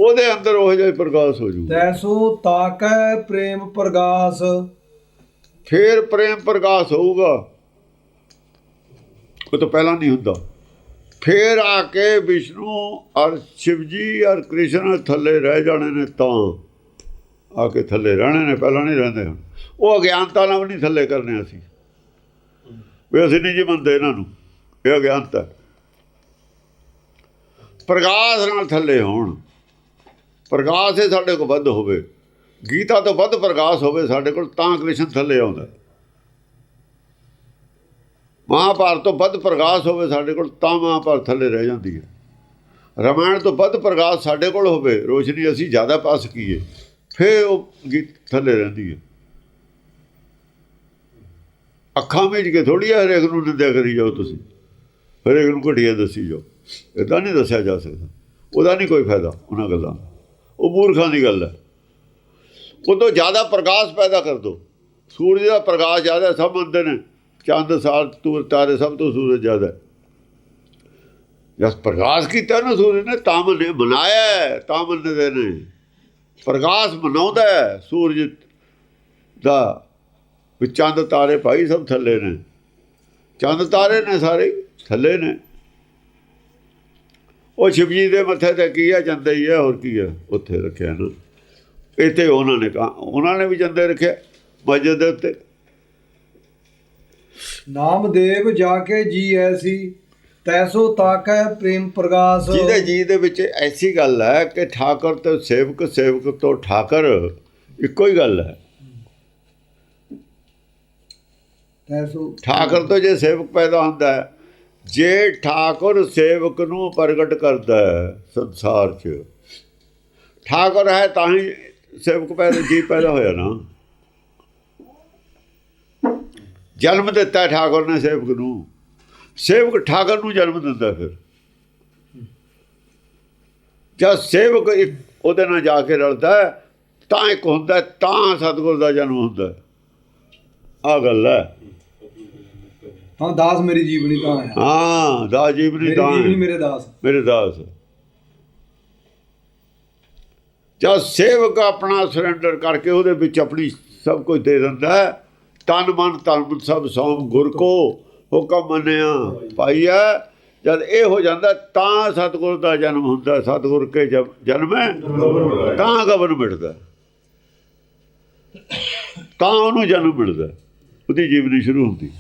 ਉਹਦੇ ਅੰਦਰ ਉਹ ਜਿਹਾ ਪ੍ਰਕਾਸ਼ ਹੋ ਜੂ। ਤੈਸੋ ਤਾਕੈ ਪ੍ਰੇਮ ਪ੍ਰਗਾਸ। ਫੇਰ ਪ੍ਰੇਮ ਪ੍ਰਕਾਸ਼ ਹੋਊਗਾ। ਉਹ ਤਾਂ ਪਹਿਲਾਂ ਨਹੀਂ ਹੁੰਦਾ। ਫੇਰ ਆ ਕੇ ਵਿਸ਼ਨੂੰ ਔਰ ਸ਼ਿਵ ਜੀ ਔਰ ਕ੍ਰਿਸ਼ਨ ਥੱਲੇ ਰਹਿ ਜਾਣੇ ਨੇ ਤਾਂ। ਆ ਕੇ ਥੱਲੇ ਰਹਿਣੇ ਨੇ ਪਹਿਲਾਂ ਨਹੀਂ ਰਹਿੰਦੇ ਹੁਣ। ਉਹ ਅਗਿਆਨਤਾ ਨਾਲ ਨਹੀਂ ਥੱਲੇ ਕਰਨੇ ਅਸੀਂ। ਵੀ ਅਸੀਂ ਨਹੀਂ ਜੀ ਮੰਨਦੇ ਇਹਨਾਂ ਨੂੰ। ਇਹ ਅਗਿਆਨਤਾ। ਪ੍ਰਕਾਸ਼ ਨਾਲ ਥੱਲੇ ਹੋਣ। ਪ੍ਰਕਾਸ਼ ਇਹ ਸਾਡੇ ਕੋਲ ਵੱਧ ਹੋਵੇ। ਗੀਤਾ ਤੋਂ ਵੱਧ ਪ੍ਰਕਾਸ਼ ਹੋਵੇ ਸਾਡੇ ਕੋਲ, ਤਾਂ ਕ੍ਰਿਸ਼ਨ ਥੱਲੇ ਆਉਂਦਾ। ਮਹਾਭਾਰਤ ਤੋਂ ਵੱਧ ਪ੍ਰਕਾਸ਼ ਹੋਵੇ ਸਾਡੇ ਕੋਲ, ਤਾਂ ਮਹਾਭਾਰਤ ਥੱਲੇ ਰਹਿ ਜਾਂਦੀ ਹੈ। ਰਮਾਇਣ ਤੋਂ ਵੱਧ ਪ੍ਰਕਾਸ਼ ਸਾਡੇ ਕੋਲ ਹੋਵੇ, ਰੋਸ਼ਨੀ ਅਸੀਂ ਜ਼ਿਆਦਾ ਪਾ ਸਕੀਏ ਫਿਰ ਉਹ ਗੀਤ ਥੱਲੇ ਰਹਿੰਦੀ ਹੈ। ਅੱਖਾਂ ਵਿੱਚ ਕੇ ਥੋੜੀ ਹਰੇਕ ਨੂੰ ਨਿੰਦਿਆ ਕਰੀ ਜਾਓ ਤੁਸੀਂ। ਹਰੇਕ ਨੂੰ ਘਟੀਆ ਦੱਸੀ ਜਾਓ। ਇਦਾਂ ਨਹੀਂ ਦੱਸਿਆ ਜਾ ਸਕਦਾ। ਉਹਦਾ ਨਹੀਂ ਕੋਈ ਫਾਇਦਾ, ਉਹਨਾਂ ਗੱਲਾਂ ਦਾ। ਉਹ ਮੂਰਖਾਂ ਦੀ ਗੱਲ ਹੈ। ਉਦੋਂ ਜ਼ਿਆਦਾ ਪ੍ਰਕਾਸ਼ ਪੈਦਾ ਕਰ ਦੋ। ਸੂਰਜ ਦਾ ਪ੍ਰਕਾਸ਼ ਜ਼ਿਆਦਾ ਸਭ ਮੰਨਦੇ ਨੇ। ਚੰਦ ਸਾਲ ਤੂਰ ਤਾਰੇ ਸਭ ਤੋਂ ਸੂਰਜ ਜ਼ਿਆਦਾ ਹੈ। ਜਦ ਪ੍ਰਕਾਸ਼ ਕੀਤਾ ਨਾ ਸੂਰਜ ਨੇ ਤਾਂ ਮੰਨੇ ਮਨਾਇਆ ਹੈ, ਤਾਂ ਮੰਨਦੇ ਨੇ। ਪ੍ਰਕਾਸ਼ ਮਨਾਉਂਦਾ ਸੂਰਜ ਦਾ ਵੀ ਚੰਦ ਤਾਰੇ ਭਾਈ ਸਭ ਥੱਲੇ ਨੇ। ਚੰਦ ਤਾਰੇ ਨੇ ਸਾਰੇ ਥੱਲੇ ਨੇ। ਉਹ ਸ਼ਿਵ ਜੀ ਦੇ ਮੱਥੇ ਤੇ ਕੀ ਹੈ ਚੰਦਾ ਹੀ ਹੈ ਹੋਰ ਕੀ ਹੈ ਉੱਥੇ ਰੱਖਿਆ ਨਾ। ਇੱਥੇ ਉਹਨਾਂ ਨੇ ਕਹਾ ਉਹਨਾਂ ਨੇ ਵੀ ਚੰਦੇ ਰੱਖਿਆ ਮਸਜਿਦ ਦੇ ਉੱਤੇ। ਨਾਮਦੇਵ ਜਾ ਕੇ ਜੀ ਐਸੀ ਤੈਸੋ ਤਾਕੈ ਪ੍ਰੇਮ ਪ੍ਰਗਾਸ। ਜਿਹਦੇ ਜੀ ਦੇ ਵਿੱਚ ਐਸੀ ਗੱਲ ਹੈ ਕਿ ਠਾਕਰ ਤੇ ਸੇਵਕ ਸੇਵਕ ਤੋਂ ਠਾਕਰ ਇੱਕੋ ਹੀ ਗੱਲ ਹੈ। ਤੈਸੋ ਠਾਕਰ ਤੋਂ ਜੇ ਸੇਵਕ ਪੈਦਾ ਹੁੰਦਾ ਹੈ ਜੇ ਠਾਕੁਰ ਸੇਵਕ ਨੂੰ ਪ੍ਰਗਟ ਕਰਦਾ ਹੈ ਸੰਸਾਰ 'ਚ, ਠਾਕੁਰ ਹੈ ਤਾਂ ਹੀ ਸੇਵਕ ਪੈਦਾ ਜੀ ਪੈਦਾ ਹੋਇਆ ਨਾ। ਜਨਮ ਦਿੱਤਾ ਠਾਕੁਰ ਨੇ ਸੇਵਕ ਨੂੰ। ਸੇਵਕ ਠਾਕੁਰ ਨੂੰ ਜਨਮ ਦਿੰਦਾ ਫਿਰ। ਜਦ ਸੇਵਕ ਉਹਦੇ ਨਾਲ ਜਾ ਕੇ ਰਲਦਾ ਤਾਂ ਇੱਕ ਹੁੰਦਾ ਤਾਂ ਸਤਿਗੁਰ ਦਾ ਜਨਮ ਹੁੰਦਾ ਆ ਗੱਲ ਹੈ। ਹਾਂ ਦਾਸ ਮੇਰੀ ਜੀਵਨੀ ਤਾਂ ਹੈ। ਹਾਂ ਦਾ ਜੀਵਨੀ ਮੇਰੀ ਤਾਂ ਜੀਵਨੀ ਹੈ। ਮੇਰੇ ਦਾਸ। ਮੇਰੇ ਦਾਸ। ਜਦ ਸੇਵਕ ਆਪਣਾ ਸਰੈਂਡਰ ਕਰਕੇ ਉਹਦੇ ਵਿੱਚ ਆਪਣੀ ਸਭ ਕੁਝ ਦੇ ਦਿੰਦਾ ਹੈ, ਤਨ ਮਨ ਤਨ ਮਨ ਸਭ ਸੌਂਪ ਗੁਰ ਕੋ ਹੁਕਮ ਮੰਨਿਆ ਪਾਈਆ ਜਦ ਇਹ ਹੋ ਜਾਂਦਾ ਤਾਂ ਸਤਿਗੁਰ ਦਾ ਜਨਮ ਹੁੰਦਾ ਸਤਿਗੁਰ ਕੇ ਜਨਮ ਹੈ ਤਾਂ ਗਬਨ ਮਿਟਦਾ ਤਾਂ ਉਹਨੂੰ ਜਨਮ ਮਿਲਦਾ ਉਹਦੀ ਜੀਵਨੀ ਸ਼ੁਰੂ ਹੁੰਦੀ